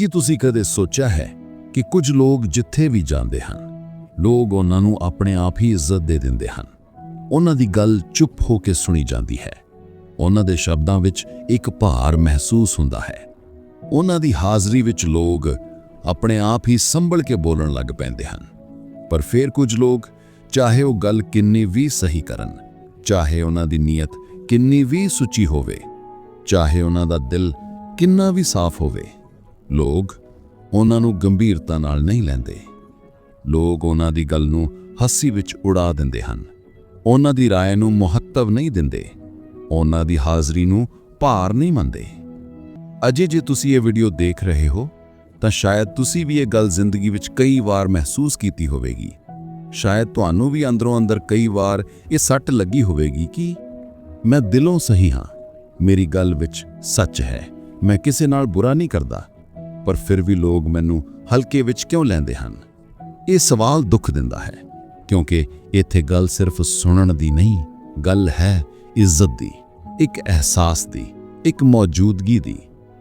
ਕੀ ਤੁਸੀਂ ਕਦੇ ਸੋਚਿਆ ਹੈ ਕਿ ਕੁਝ ਲੋਕ ਜਿੱਥੇ ਵੀ ਜਾਂਦੇ ਹਨ, ਲੋਕ ਉਹਨਾਂ ਨੂੰ ਆਪਣੇ ਆਪ ਹੀ ਇੱਜ਼ਤ ਦੇ ਦਿੰਦੇ ਹਨ? ਉਹਨਾਂ ਦੀ ਗੱਲ ਚੁੱਪ ਹੋ ਕੇ ਸੁਣੀ ਜਾਂਦੀ ਹੈ। ਉਹਨਾਂ ਦੇ ਸ਼ਬਦਾਂ ਵਿੱਚ ਇੱਕ ਭਾਰ ਮਹਿਸੂਸ ਹੁੰਦਾ ਹੈ। ਉਹਨਾਂ ਦੀ ਹਾਜ਼ਰੀ ਵਿੱਚ ਲੋਕ ਆਪਣੇ ਆਪ ਹੀ ਸੰਭਲ ਕੇ ਬੋਲਣ ਲੱਗ ਪੈਂਦੇ ਹਨ। ਪਰ ਫਿਰ ਕੁਝ ਲੋਕ ਚਾਹੇ ਉਹ ਗੱਲ ਕਿੰਨੀ ਵੀ ਸਹੀ ਕਰਨ, ਚਾਹੇ ਉਹਨਾਂ ਦੀ ਨੀਅਤ ਕਿੰਨੀ ਵੀ ਸੁੱਚੀ ਹੋਵੇ, ਚਾਹੇ ਉਹਨਾਂ ਦਾ ਦਿਲ ਕਿੰਨਾ ਵੀ ਸਾਫ਼ ਹੋਵੇ ਲੋਕ ਉਹਨਾਂ ਨੂੰ ਗੰਭੀਰਤਾ ਨਾਲ ਨਹੀਂ ਲੈਂਦੇ ਲੋਕ ਉਹਨਾਂ ਦੀ ਗੱਲ ਨੂੰ ਹੱਸੀ ਵਿੱਚ ਉਡਾ ਦਿੰਦੇ ਹਨ ਉਹਨਾਂ ਦੀ رائے ਨੂੰ ਮਹੱਤਵ ਨਹੀਂ ਦਿੰਦੇ ਉਹਨਾਂ ਦੀ ਹਾਜ਼ਰੀ ਨੂੰ ਭਾਰ ਨਹੀਂ ਮੰਨਦੇ ਅਜੇ ਜੇ ਤੁਸੀਂ ਇਹ ਵੀਡੀਓ ਦੇਖ ਰਹੇ ਹੋ ਤਾਂ ਸ਼ਾਇਦ ਤੁਸੀਂ ਵੀ ਇਹ ਗੱਲ ਜ਼ਿੰਦਗੀ ਵਿੱਚ ਕਈ ਵਾਰ ਮਹਿਸੂਸ ਕੀਤੀ ਹੋਵੇਗੀ ਸ਼ਾਇਦ ਤੁਹਾਨੂੰ ਵੀ ਅੰਦਰੋਂ ਅੰਦਰ ਕਈ ਵਾਰ ਇਹ ਸੱਟ ਲੱਗੀ ਹੋਵੇਗੀ ਕਿ ਮੈਂ ਦਿਲੋਂ ਸਹੀ ਹਾਂ ਮੇਰੀ ਗੱਲ ਵਿੱਚ ਸੱਚ ਹੈ ਮੈਂ ਕਿਸੇ ਨਾਲ ਬੁਰਾ ਨਹੀਂ ਕਰਦਾ ਪਰ ਫਿਰ ਵੀ ਲੋਕ ਮੈਨੂੰ ਹਲਕੇ ਵਿੱਚ ਕਿਉਂ ਲੈਂਦੇ ਹਨ? ਇਹ ਸਵਾਲ ਦੁੱਖ ਦਿੰਦਾ ਹੈ, ਕਿਉਂਕਿ ਇੱਥੇ ਗੱਲ ਸਿਰਫ ਸੁਣਨ ਦੀ ਨਹੀਂ, ਗੱਲ ਹੈ ਇੱਜ਼ਤ ਦੀ, ਇੱਕ ਅਹਿਸਾਸ ਦੀ, ਇੱਕ ਮੌਜੂਦਗੀ ਦੀ।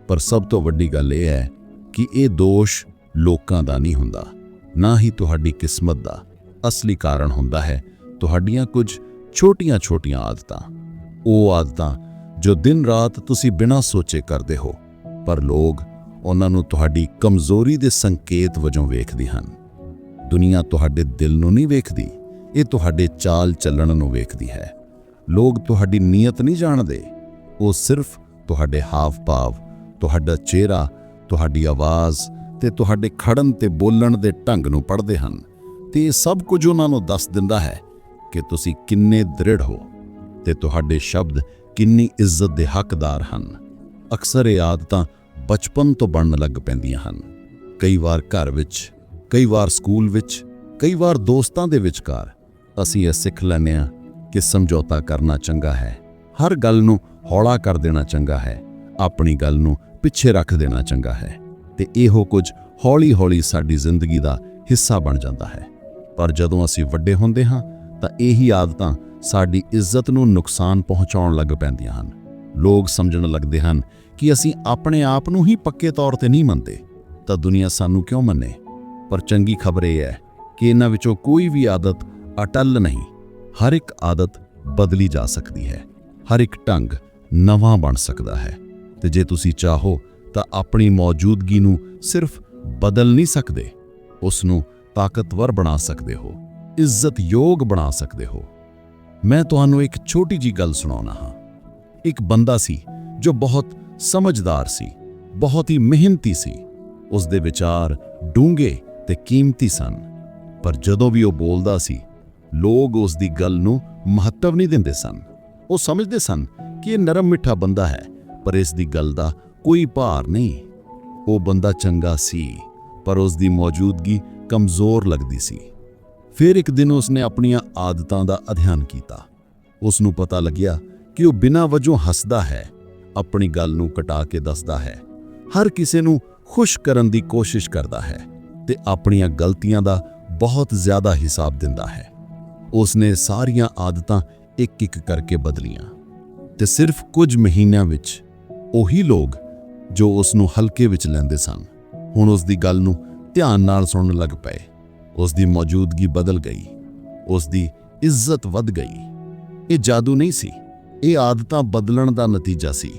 ਪਰ ਸਭ ਤੋਂ ਵੱਡੀ ਗੱਲ ਇਹ ਹੈ ਕਿ ਇਹ ਦੋਸ਼ ਲੋਕਾਂ ਦਾ ਨਹੀਂ ਹੁੰਦਾ, ਨਾ ਹੀ ਤੁਹਾਡੀ ਕਿਸਮਤ ਦਾ ਅਸਲੀ ਕਾਰਨ ਹੁੰਦਾ ਹੈ ਤੁਹਾਡੀਆਂ ਕੁਝ ਛੋਟੀਆਂ-ਛੋਟੀਆਂ ਆਦਤਾਂ। ਉਹ ਆਦਤਾਂ ਜੋ ਦਿਨ ਰਾਤ ਤੁਸੀਂ ਬਿਨਾਂ ਸੋਚੇ ਕਰਦੇ ਹੋ, ਪਰ ਲੋਕ ਉਹਨਾਂ ਨੂੰ ਤੁਹਾਡੀ ਕਮਜ਼ੋਰੀ ਦੇ ਸੰਕੇਤ ਵਜੋਂ ਵੇਖਦੇ ਹਨ। ਦੁਨੀਆ ਤੁਹਾਡੇ ਦਿਲ ਨੂੰ ਨਹੀਂ ਵੇਖਦੀ, ਇਹ ਤੁਹਾਡੇ ਚਾਲ ਚੱਲਣ ਨੂੰ ਵੇਖਦੀ ਹੈ। ਲੋਕ ਤੁਹਾਡੀ ਨੀਅਤ ਨਹੀਂ ਜਾਣਦੇ, ਉਹ ਸਿਰਫ ਤੁਹਾਡੇ ਹਾਵ-ਭਾਵ, ਤੁਹਾਡਾ ਚਿਹਰਾ, ਤੁਹਾਡੀ ਆਵਾਜ਼ ਤੇ ਤੁਹਾਡੇ ਖੜਨ ਤੇ ਬੋਲਣ ਦੇ ਢੰਗ ਨੂੰ ਪੜ੍ਹਦੇ ਹਨ। ਤੇ ਇਹ ਸਭ ਕੁਝ ਉਹਨਾਂ ਨੂੰ ਦੱਸ ਦਿੰਦਾ ਹੈ ਕਿ ਤੁਸੀਂ ਕਿੰਨੇ ਦ੍ਰਿੜ ਹੋ ਤੇ ਤੁਹਾਡੇ ਸ਼ਬਦ ਕਿੰਨੀ ਇੱਜ਼ਤ ਦੇ ਹੱਕਦਾਰ ਹਨ। ਅਕਸਰ ਇਹ ਆਦਤਾਂ ਬਚਪਨ ਤੋਂ ਬਣਨ ਲੱਗ ਪੈਂਦੀਆਂ ਹਨ। ਕਈ ਵਾਰ ਘਰ ਵਿੱਚ, ਕਈ ਵਾਰ ਸਕੂਲ ਵਿੱਚ, ਕਈ ਵਾਰ ਦੋਸਤਾਂ ਦੇ ਵਿਚਕਾਰ ਅਸੀਂ ਇਹ ਸਿੱਖ ਲੈਂਦੇ ਹਾਂ ਕਿ ਸਮਝੌਤਾ ਕਰਨਾ ਚੰਗਾ ਹੈ। ਹਰ ਗੱਲ ਨੂੰ ਹੌਲਾ ਕਰ ਦੇਣਾ ਚੰਗਾ ਹੈ। ਆਪਣੀ ਗੱਲ ਨੂੰ ਪਿੱਛੇ ਰੱਖ ਦੇਣਾ ਚੰਗਾ ਹੈ। ਤੇ ਇਹੋ ਕੁਝ ਹੌਲੀ-ਹੌਲੀ ਸਾਡੀ ਜ਼ਿੰਦਗੀ ਦਾ ਹਿੱਸਾ ਬਣ ਜਾਂਦਾ ਹੈ। ਪਰ ਜਦੋਂ ਅਸੀਂ ਵੱਡੇ ਹੁੰਦੇ ਹਾਂ, ਤਾਂ ਇਹੀ ਆਦਤਾਂ ਸਾਡੀ ਇੱਜ਼ਤ ਨੂੰ ਨੁਕਸਾਨ ਪਹੁੰਚਾਉਣ ਲੱਗ ਪੈਂਦੀਆਂ ਹਨ। ਲੋਕ ਸਮਝਣ ਲੱਗਦੇ ਹਨ ਕਿ ਅਸੀਂ ਆਪਣੇ ਆਪ ਨੂੰ ਹੀ ਪੱਕੇ ਤੌਰ ਤੇ ਨਹੀਂ ਮੰਨਦੇ, ਤਾਂ ਦੁਨੀਆ ਸਾਨੂੰ ਕਿਉਂ ਮੰਨੇ? ਪਰ ਚੰਗੀ ਖਬਰ ਇਹ ਹੈ ਕਿ ਇਹਨਾਂ ਵਿੱਚੋਂ ਕੋਈ ਵੀ ਆਦਤ ਅਟਲ ਨਹੀਂ। ਹਰ ਇੱਕ ਆਦਤ ਬਦਲੀ ਜਾ ਸਕਦੀ ਹੈ। ਹਰ ਇੱਕ ਢੰਗ ਨਵਾਂ ਬਣ ਸਕਦਾ ਹੈ। ਤੇ ਜੇ ਤੁਸੀਂ ਚਾਹੋ ਤਾਂ ਆਪਣੀ ਮੌਜੂਦਗੀ ਨੂੰ ਸਿਰਫ ਬਦਲ ਨਹੀਂ ਸਕਦੇ, ਉਸ ਨੂੰ ਤਾਕਤਵਰ ਬਣਾ ਸਕਦੇ ਹੋ, ਇੱਜ਼ਤਯੋਗ ਬਣਾ ਸਕਦੇ ਹੋ। ਮੈਂ ਤੁਹਾਨੂੰ ਇੱਕ ਛੋਟੀ ਜੀ ਗੱਲ ਸੁਣਾਉਣਾ ਹਾਂ। ਇੱਕ ਬੰਦਾ ਸੀ ਜੋ ਬਹੁਤ ਸਮਝਦਾਰ ਸੀ, ਬਹੁਤ ਹੀ ਮਿਹਨਤੀ ਸੀ। ਉਸ ਦੇ ਵਿਚਾਰ ਡੂੰਘੇ ਤੇ ਕੀਮਤੀ ਸਨ। ਪਰ ਜਦੋਂ ਵੀ ਉਹ ਬੋਲਦਾ ਸੀ, ਲੋਕ ਉਸ ਦੀ ਗੱਲ ਨੂੰ ਮਹੱਤਵ ਨਹੀਂ ਦਿੰਦੇ ਸਨ। ਉਹ ਸਮਝਦੇ ਸਨ ਕਿ ਇਹ ਨਰਮ ਮਿੱਠਾ ਬੰਦਾ ਹੈ, ਪਰ ਇਸ ਦੀ ਗੱਲ ਦਾ ਕੋਈ ਭਾਰ ਨਹੀਂ। ਉਹ ਬੰਦਾ ਚੰਗਾ ਸੀ, ਪਰ ਉਸ ਦੀ ਮੌਜੂਦਗੀ ਕਮਜ਼ੋਰ ਲੱਗਦੀ ਸੀ। ਫਿਰ ਇੱਕ ਦਿਨ ਉਸਨੇ ਆਪਣੀਆਂ ਆਦਤਾਂ ਦਾ ਅਧਿਐਨ ਕੀਤਾ। ਉਸ ਨੂੰ ਪਤਾ ਲੱਗਿਆ ਕਿ ਉਹ ਬਿਨਾਂ ਵਜੋਂ ਹੱਸਦਾ ਹੈ। ਆਪਣੀ ਗੱਲ ਨੂੰ ਕਟਾ ਕੇ ਦੱਸਦਾ ਹੈ। ਹਰ ਕਿਸੇ ਨੂੰ ਖੁਸ਼ ਕਰਨ ਦੀ ਕੋਸ਼ਿਸ਼ ਕਰਦਾ ਹੈ ਤੇ ਆਪਣੀਆਂ ਗਲਤੀਆਂ ਦਾ ਬਹੁਤ ਜ਼ਿਆਦਾ ਹਿਸਾਬ ਦਿੰਦਾ ਹੈ। ਉਸਨੇ ਸਾਰੀਆਂ ਆਦਤਾਂ ਇੱਕ ਇੱਕ ਕਰਕੇ ਬਦਲੀਆਂ ਤੇ ਸਿਰਫ ਕੁਝ ਮਹੀਨਿਆਂ ਵਿੱਚ ਉਹੀ ਲੋਕ ਜੋ ਉਸ ਨੂੰ ਹਲਕੇ ਵਿੱਚ ਲੈਂਦੇ ਸਨ, ਹੁਣ ਉਸ ਦੀ ਗੱਲ ਨੂੰ ਧਿਆਨ ਨਾਲ ਸੁਣਨ ਲੱਗ ਪਏ। ਉਸ ਦੀ ਮੌਜੂਦਗੀ ਬਦਲ ਗਈ ਉਸ ਦੀ ਇੱਜ਼ਤ ਵੱਧ ਗਈ। ਇਹ ਜਾਦੂ ਨਹੀਂ ਸੀ। ਇਹ ਆਦਤਾਂ ਬਦਲਣ ਦਾ ਨਤੀਜਾ ਸੀ।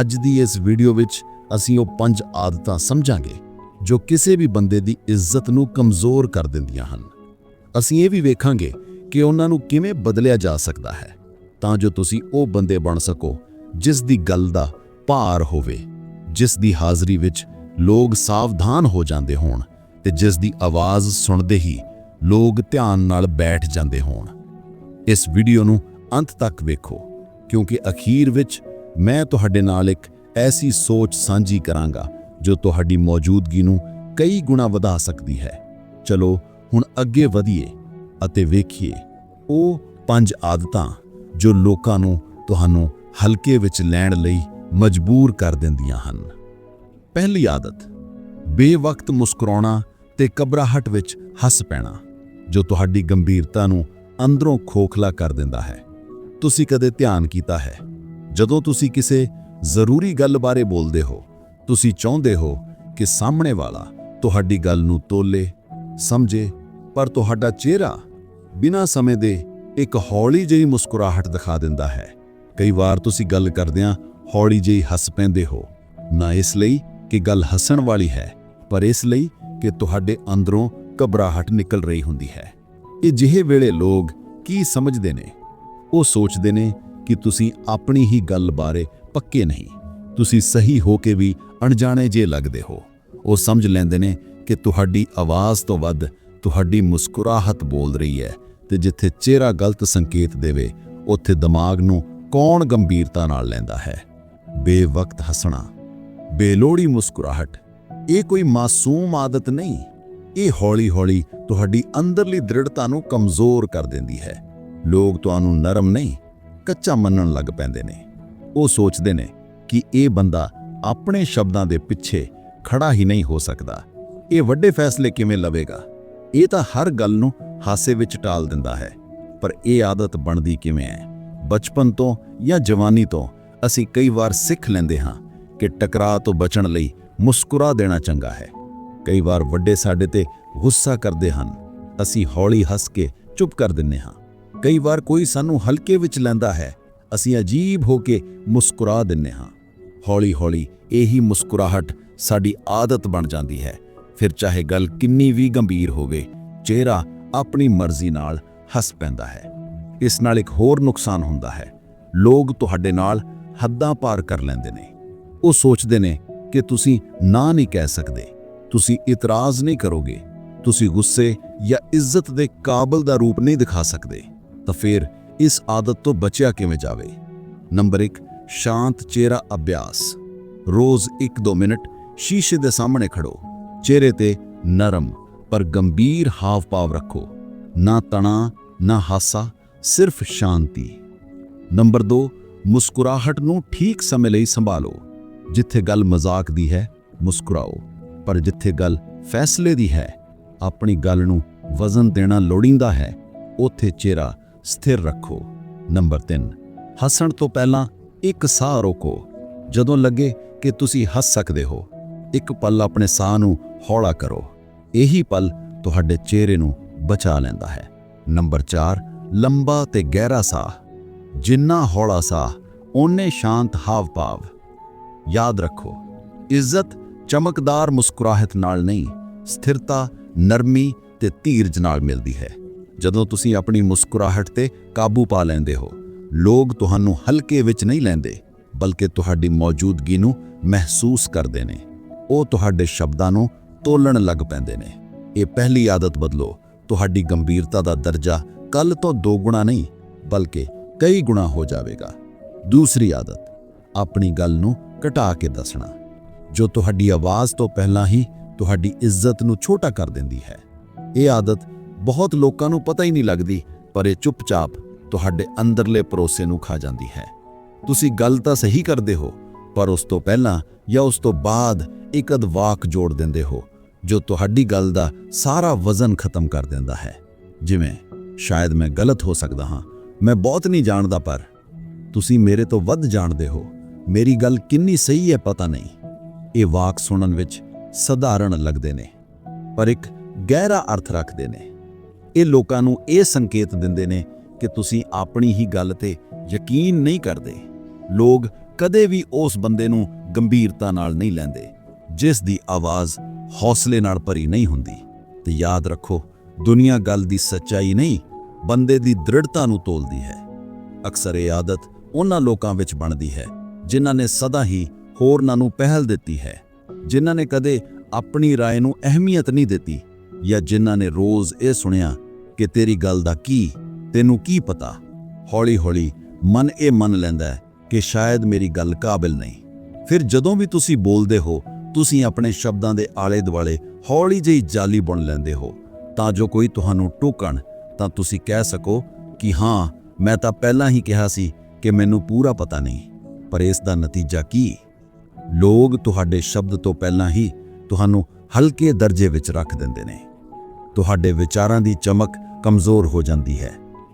ਅੱਜ ਦੀ ਇਸ ਵੀਡੀਓ ਵਿੱਚ ਅਸੀਂ ਉਹ ਪੰਜ ਆਦਤਾਂ ਸਮਝਾਂਗੇ, ਜੋ ਕਿਸੇ ਵੀ ਬੰਦੇ ਦੀ ਇੱਜ਼ਤ ਨੂੰ ਕਮਜ਼ੋਰ ਕਰ ਦਿੰਦੀਆਂ ਹਨ। ਅਸੀਂ ਇਹ ਵੀ ਵੇਖਾਂਗੇ ਕਿ ਉਹਨਾਂ ਨੂੰ ਕਿਵੇਂ ਬਦਲਿਆ ਜਾ ਸਕਦਾ ਹੈ, ਤਾਂ ਜੋ ਤੁਸੀਂ ਉਹ ਬੰਦੇ ਬਣ ਸਕੋ ਜਿਸ ਦੀ ਗੱਲ ਦਾ ਭਾਰ ਹੋਵੇ, ਜਿਸ ਦੀ ਹਾਜ਼ਰੀ ਵਿੱਚ ਲੋਕ ਸਾਵਧਾਨ ਹੋ ਜਾਂਦੇ ਹੋਣ ਤੇ ਜਿਸ ਦੀ ਆਵਾਜ਼ ਸੁਣਦੇ ਹੀ ਲੋਕ ਧਿਆਨ ਨਾਲ ਬੈਠ ਜਾਂਦੇ ਹੋਣ। ਇਸ ਵੀਡੀਓ ਨੂੰ ਅੰਤ ਤੱਕ ਵੇਖੋ। ਕਿਉਂਕਿ ਅਖੀਰ ਵਿੱਚ ਮੈਂ ਤੁਹਾਡੇ ਨਾਲ ਇੱਕ ਐਸੀ ਸੋਚ ਸਾਂਝੀ ਕਰਾਂਗਾ, ਜੋ ਤੁਹਾਡੀ ਮੌਜੂਦਗੀ ਨੂੰ ਕਈ ਗੁਣਾ ਵਧਾ ਸਕਦੀ ਹੈ। ਚਲੋ, ਹੁਣ ਅੱਗੇ ਵਧੀਏ ਅਤੇ ਵੇਖੀਏ। ਉਹ ਪੰਜ ਆਦਤਾਂ ਜੋ ਲੋਕਾਂ ਨੂੰ ਤੁਹਾਨੂੰ ਹਲਕੇ ਵਿੱਚ ਲੈਣ ਲਈ ਮਜਬੂਰ ਕਰ ਦਿੰਦੀਆਂ ਹਨ। ਪਹਿਲੀ ਆਦਤ, ਬੇਵਕਤ ਮੁਸਕਰਾਉਣਾ ਤੇ ਘਬਰਾਹਟ ਵਿੱਚ ਹੱਸ ਪੈਣਾ, ਜੋ ਤੁਹਾਡੀ ਗੰਭੀਰਤਾ ਨੂੰ ਅੰਦਰੋਂ ਖੋਖਲਾ ਕਰ ਦਿੰਦਾ ਹੈ। ਤੁਸੀਂ ਕਦੇ ਧਿਆਨ ਕੀਤਾ ਹੈ? ਜਦੋਂ ਤੁਸੀਂ ਕਿਸੇ ਜ਼ਰੂਰੀ ਗੱਲ ਬਾਰੇ ਬੋਲਦੇ ਹੋ, ਤੁਸੀਂ ਚਾਹੁੰਦੇ ਹੋ ਕਿ ਸਾਹਮਣੇ ਵਾਲਾ ਤੁਹਾਡੀ ਗੱਲ ਨੂੰ ਤੋਲੇ, ਸਮਝੇ, ਪਰ ਤੁਹਾਡਾ ਚਿਹਰਾ ਬਿਨਾਂ ਸਮੇਂ ਦੇ ਇੱਕ ਹੌਲੀ ਜਿਹੀ ਮੁਸਕਰਾਹਟ ਦਿਖਾ ਦਿੰਦਾ ਹੈ। ਕਈ ਵਾਰ ਤੁਸੀਂ ਗੱਲ ਕਰਦਿਆਂ ਹੌਲੀ ਜਿਹੀ ਹੱਸ ਪੈਂਦੇ ਹੋ। ਨਾ ਇਸ ਲਈ ਕਿ ਗੱਲ ਹੱਸਣ ਵਾਲੀ ਹੈ, ਪਰ ਇਸ ਲਈ ਕਿ ਤੁਹਾਡੇ ਅੰਦਰੋਂ ਘਬਰਾਹਟ ਨਿਕਲ ਰਹੀ ਹੁੰਦੀ ਹੈ। ਇਹ ਜਿਹੇ ਵੇਲੇ ਲੋਕ ਕੀ ਸਮਝਦੇ ਨੇ? ਉਹ ਸੋਚਦੇ ਨੇ ਕਿ ਤੁਸੀਂ ਆਪਣੀ ਹੀ ਗੱਲ ਬਾਰੇ ਪੱਕੇ ਨਹੀਂ। ਤੁਸੀਂ ਸਹੀ ਹੋ ਕੇ ਵੀ ਅਣਜਾਣੇ ਜੇ ਲੱਗਦੇ ਹੋ। ਉਹ ਸਮਝ ਲੈਂਦੇ ਨੇ ਕਿ ਤੁਹਾਡੀ ਆਵਾਜ਼ ਤੋਂ ਵੱਧ ਤੁਹਾਡੀ ਮੁਸਕਰਾਹਟ ਬੋਲ ਰਹੀ ਹੈ ਤੇ ਜਿੱਥੇ ਚਿਹਰਾ ਗਲਤ ਸੰਕੇਤ ਦੇਵੇ, ਉੱਥੇ ਦਿਮਾਗ ਨੂੰ ਕੌਣ ਗੰਭੀਰਤਾ ਨਾਲ ਲੈਂਦਾ ਹੈ? ਬੇਵਕਤ ਹੱਸਣਾ, ਬੇਲੋੜੀ ਮੁਸਕਰਾਹਟ, ਇਹ ਕੋਈ ਮਾਸੂਮ ਆਦਤ ਨਹੀਂ। ਇਹ ਹੌਲੀ-ਹੌਲੀ ਤੁਹਾਡੀ ਅੰਦਰਲੀ ਦ੍ਰਿੜਤਾ ਨੂੰ ਕਮਜ਼ੋਰ ਕਰ ਦਿੰਦੀ ਹੈ। ਲੋਕ ਤੁਹਾਨੂੰ ਨਰਮ ਨਹੀਂ, ਕੱਚਾ ਮੰਨਣ ਲੱਗ ਪੈਂਦੇ ਨੇ। ਉਹ ਸੋਚਦੇ ਨੇ ਕਿ ਇਹ ਬੰਦਾ ਆਪਣੇ ਸ਼ਬਦਾਂ ਦੇ ਪਿੱਛੇ ਖੜਾ ਹੀ ਨਹੀਂ ਹੋ ਸਕਦਾ। ਇਹ ਵੱਡੇ ਫੈਸਲੇ ਕਿਵੇਂ ਲਵੇਗਾ? ਇਹ ਤਾਂ ਹਰ ਗੱਲ ਨੂੰ ਹਾਸੇ ਵਿੱਚ ਟਾਲ ਦਿੰਦਾ ਹੈ। ਪਰ ਇਹ ਆਦਤ ਬਣਦੀ ਕਿਵੇਂ ਹੈ? ਬਚਪਨ ਤੋਂ ਜਾਂ ਜਵਾਨੀ ਤੋਂ ਅਸੀਂ ਕਈ ਵਾਰ ਸਿੱਖ ਲੈਂਦੇ ਹਾਂ ਕਿ ਟਕਰਾਅ ਤੋਂ ਬਚਣ ਲਈ ਮੁਸਕਰਾ ਦੇਣਾ ਚੰਗਾ ਹੈ। ਕਈ ਵਾਰ ਵੱਡੇ ਸਾਡੇ ਤੇ ਗੁੱਸਾ ਕਰਦੇ ਹਨ। ਅਸੀਂ ਹੌਲੀ ਹੱਸ ਕੇ ਚੁੱਪ ਕਰ ਦਿੰਨੇ ਹਾਂ। ਕਈ ਵਾਰ ਕੋਈ ਸਾਨੂੰ ਹਲਕੇ ਵਿੱਚ ਲੈਂਦਾ ਹੈ, ਅਸੀਂ ਅਜੀਬ ਹੋ ਕੇ ਮੁਸਕਰਾ ਦਿੰਨੇ ਹਾਂ। ਹੌਲੀ ਹੌਲੀ ਇਹੀ ਮੁਸਕਰਾਹਟ ਸਾਡੀ ਆਦਤ ਬਣ ਜਾਂਦੀ ਹੈ। ਫਿਰ ਚਾਹੇ ਗੱਲ ਕਿੰਨੀ ਵੀ ਗੰਭੀਰ ਹੋਵੇ, ਚਿਹਰਾ ਆਪਣੀ ਮਰਜ਼ੀ ਨਾਲ ਹੱਸ ਪੈਂਦਾ ਹੈ। ਇਸ ਨਾਲ ਇੱਕ ਹੋਰ ਨੁਕਸਾਨ ਹੁੰਦਾ ਹੈ। ਲੋਕ ਤੁਹਾਡੇ ਨਾਲ ਹੱਦਾਂ ਪਾਰ ਕਰ ਲੈਂਦੇ ਨੇ। ਉਹ ਸੋਚਦੇ ਨੇ ਕਿ ਤੁਸੀਂ ਨਾ ਨਹੀਂ ਕਹਿ ਸਕਦੇ, ਤੁਸੀਂ ਇਤਰਾਜ਼ ਨਹੀਂ ਕਰੋਗੇ, ਤੁਸੀਂ ਗੁੱਸੇ ਜਾਂ ਇੱਜ਼ਤ ਦੇ ਕਾਬਲ ਦਾ ਰੂਪ ਨਹੀਂ ਦਿਖਾ ਸਕਦੇ। ਤਾਂ ਫਿਰ ਇਸ ਆਦਤ ਤੋਂ ਬਚਿਆ ਕਿਵੇਂ ਜਾਵੇ? ਨੰਬਰ 1 ਸ਼ਾਂਤ ਚਿਹਰਾ ਅਭਿਆਸ। ਰੋਜ਼ 1-2 ਮਿੰਟ ਸ਼ੀਸ਼ੇ ਦੇ ਸਾਹਮਣੇ ਖੜੋ। ਚਿਹਰੇ ਤੇ ਨਰਮ ਪਰ ਗੰਭੀਰ ਹਾਵ-ਭਾਵ ਰੱਖੋ। ਨਾ ਤਣਾ ਨਾ ਹਾਸਾ, ਸਿਰਫ ਸ਼ਾਂਤੀ। ਨੰਬਰ 2 ਮੁਸਕਰਾਹਟ ਨੂੰ ਠੀਕ ਸਮੇਂ ਲਈ ਸੰਭਾਲੋ। ਜਿੱਥੇ ਗੱਲ ਮਜ਼ਾਕ ਦੀ ਹੈ, ਮੁਸਕਰਾਓ। ਪਰ ਜਿੱਥੇ ਗੱਲ ਫੈਸਲੇ ਦੀ ਹੈ, ਆਪਣੀ ਗੱਲ ਨੂੰ ਵਜ਼ਨ ਦੇਣਾ ਲੋੜੀਂਦਾ ਹੈ, ਉੱਥੇ ਚਿਹਰਾ ਸਥਿਰ ਰੱਖੋ। ਨੰਬਰ 3 ਹੱਸਣ ਤੋਂ ਪਹਿਲਾਂ ਇੱਕ ਸਾਹ ਰੋਕੋ। ਜਦੋਂ ਲੱਗੇ ਕਿ ਤੁਸੀਂ ਹੱਸ ਸਕਦੇ ਹੋ, ਇੱਕ ਪਲ ਆਪਣੇ ਸਾਹ ਨੂੰ ਹੌਲਾ ਕਰੋ। ਇਹੀ ਪਲ ਤੁਹਾਡੇ ਚਿਹਰੇ ਨੂੰ ਬਚਾ ਲੈਂਦਾ ਹੈ। ਨੰਬਰ 4 ਲੰਬਾ ਤੇ ਗਹਿਰਾ ਸਾਹ। ਜਿੰਨਾ ਹੌਲਾ ਸਾਹ, ਓਨੇ ਸ਼ਾਂਤ ਹਾਵ-ਭਾਵ। ਯਾਦ ਰੱਖੋ, ਇੱਜ਼ਤ ਚਮਕਦਾਰ ਮੁਸਕਰਾਹਟ ਨਾਲ ਨਹੀਂ, ਸਥਿਰਤਾ, ਨਰਮੀ ਤੇ ਧੀਰਜ ਨਾਲ ਮਿਲਦੀ ਹੈ। ਜਦੋਂ ਤੁਸੀਂ ਆਪਣੀ ਮੁਸਕਰਾਹਟ ਤੇ ਕਾਬੂ ਪਾ ਲੈਂਦੇ ਹੋ। ਲੋਕ ਤੁਹਾਨੂੰ ਹਲਕੇ ਵਿੱਚ ਨਹੀਂ ਲੈਂਦੇ, ਬਲਕਿ ਤੁਹਾਡੀ ਮੌਜੂਦਗੀ ਨੂੰ ਮਹਿਸੂਸ ਕਰਦੇ ਨੇ। ਉਹ ਤੁਹਾਡੇ ਸ਼ਬਦਾਂ ਨੂੰ ਤੋਲਣ ਲੱਗ ਪੈਂਦੇ ਨੇ। ਇਹ ਪਹਿਲੀ ਆਦਤ ਬਦਲੋ। ਤੁਹਾਡੀ ਗੰਭੀਰਤਾ ਦਾ ਦਰਜਾ ਕੱਲ ਤੋਂ ਦੋ ਗੁਣਾ ਨਹੀਂ, ਬਲਕਿ ਕਈ ਗੁਣਾ ਹੋ ਜਾਵੇਗਾ। ਦੂਸਰੀ ਆਦਤ, ਆਪਣੀ ਗੱਲ ਨੂੰ ਘਟਾ ਕੇ ਦੱਸਣਾ। ਜੋ ਤੁਹਾਡੀ ਆਵਾਜ਼ ਤੋਂ ਪਹਿਲਾਂ ਹੀ ਤੁਹਾਡੀ ਇੱਜ਼ਤ ਨੂੰ ਛੋਟਾ ਕਰ ਦਿੰਦੀ ਹੈ। ਇਹ ਆਦਤ ਬਹੁਤ ਲੋਕਾਂ ਨੂੰ ਪਤਾ ਹੀ ਨਹੀਂ ਲੱਗਦੀ, ਪਰ ਇਹ ਚੁੱਪਚਾਪ ਤੁਹਾਡੇ ਅੰਦਰਲੇ ਪਰੋਸੇ ਨੂੰ ਖਾ ਜਾਂਦੀ ਹੈ। ਤੁਸੀਂ ਗੱਲ ਤਾਂ ਸਹੀ ਕਰਦੇ ਹੋ, ਪਰ ਉਸ ਤੋਂ ਪਹਿਲਾਂ ਜਾਂ ਉਸ ਤੋਂ ਬਾਅਦ ਇੱਕ ਅਦ ਵਾਕ ਜੋੜ ਦਿੰਦੇ ਹੋ, ਜੋ ਤੁਹਾਡੀ ਗੱਲ ਦਾ ਸਾਰਾ ਵਜ਼ਨ ਖਤਮ ਕਰ ਦਿੰਦਾ ਹੈ। ਜਿਵੇਂ, ਸ਼ਾਇਦ ਮੈਂ ਗਲਤ ਹੋ ਸਕਦਾ ਹਾਂ, ਮੈਂ ਬਹੁਤ ਨਹੀਂ ਜਾਣਦਾ ਪਰ ਤੁਸੀਂ ਮੇਰੇ ਤੋਂ ਵੱਧ ਜਾਣਦੇ ਹੋ, ਮੇਰੀ ਗੱਲ ਕਿੰਨੀ ਸਹੀ ਹੈ ਪਤਾ ਨਹੀਂ। ਇਹ ਵਾਕ ਸੁਣਨ ਵਿੱਚ ਸਧਾਰਨ ਲੱਗਦੇ ਨੇ, ਪਰ ਇੱਕ ਗਹਿਰਾ ਅਰਥ ਰੱਖਦੇ ਨੇ। ਇਹ ਲੋਕਾਂ ਨੂੰ ਇਹ ਸੰਕੇਤ ਦਿੰਦੇ ਨੇ ਕਿ ਤੁਸੀਂ ਆਪਣੀ ਹੀ ਗੱਲ ਤੇ ਯਕੀਨ ਨਹੀਂ ਕਰਦੇ ਲੋਕ ਕਦੇ ਵੀ ਉਸ ਬੰਦੇ ਨੂੰ ਗੰਭੀਰਤਾ ਨਾਲ ਨਹੀਂ ਲੈਂਦੇ ਜਿਸ ਦੀ ਆਵਾਜ਼ ਹੌਸਲੇ ਨਾਲ ਭਰੀ ਨਹੀਂ ਹੁੰਦੀ ਤੇ ਯਾਦ ਰੱਖੋ ਦੁਨੀਆ ਗੱਲ ਦੀ ਸੱਚਾਈ ਨਹੀਂ ਬੰਦੇ ਦੀ ਦ੍ਰਿੜਤਾ ਨੂੰ ਤੋਲਦੀ ਹੈ ਅਕਸਰ ਇਹ ਆਦਤ ਉਹਨਾਂ ਲੋਕਾਂ ਵਿੱਚ ਬਣਦੀ ਹੈ ਜਿਨ੍ਹਾਂ ਨੇ ਸਦਾ ਹੀ ਹੋਰਨਾਂ ਨੂੰ ਪਹਿਲ ਦਿੱਤੀ ਹੈ ਜਿਨ੍ਹਾਂ ਨੇ ਕਦੇ ਆਪਣੀ رائے ਨੂੰ ਅਹਿਮੀਅਤ ਨਹੀਂ ਦਿੱਤੀ ਜਾਂ ਜਿਨ੍ਹਾਂ ਨੇ ਰੋਜ਼ ਇਹ ਸੁਣਿਆ ਕਿ ਤੇਰੀ ਗੱਲ ਦਾ ਕੀ, ਤੈਨੂੰ ਕੀ ਪਤਾ? ਹੌਲੀ-ਹੌਲੀ ਮਨ ਇਹ ਮੰਨ ਲੈਂਦਾ ਹੈ ਕਿ ਸ਼ਾਇਦ ਮੇਰੀ ਗੱਲ ਕਾਬਿਲ ਨਹੀਂ। ਫਿਰ ਜਦੋਂ ਵੀ ਤੁਸੀਂ ਬੋਲਦੇ ਹੋ, ਤੁਸੀਂ ਆਪਣੇ ਸ਼ਬਦਾਂ ਦੇ ਆਲੇ-ਦੁਆਲੇ ਹੌਲੀ ਜਿਹੀ ਜਾਲੀ ਬੁਣ ਲੈਂਦੇ ਹੋ। ਤਾਂ ਜੋ ਕੋਈ ਤੁਹਾਨੂੰ ਟੋਕਣ, ਤਾਂ ਤੁਸੀਂ ਕਹਿ ਸਕੋ ਕਿ ਹਾਂ, ਮੈਂ ਤਾਂ ਪਹਿਲਾਂ ਹੀ ਕਿਹਾ ਸੀ ਕਿ ਮੈਨੂੰ ਪੂਰਾ ਪਤਾ ਨਹੀਂ, ਪਰ ਇਸ ਦਾ ਨਤੀਜਾ ਕੀ? ਲੋਕ ਤੁਹਾਡੇ ਸ਼ਬਦ ਤੋਂ ਪਹਿਲਾਂ ਹੀ ਤੁਹਾਨੂੰ ਹਲਕੇ ਦਰਜੇ ਵਿੱਚ ਰੱਖ ਦਿੰਦੇ ਨੇ। ਤੁਹਾਡੇ ਵਿਚਾਰਾਂ ਦੀ ਚਮਕ ਕਮਜ਼ੋਰ ਹੋ ਜਾਂਦੀ ਹੈ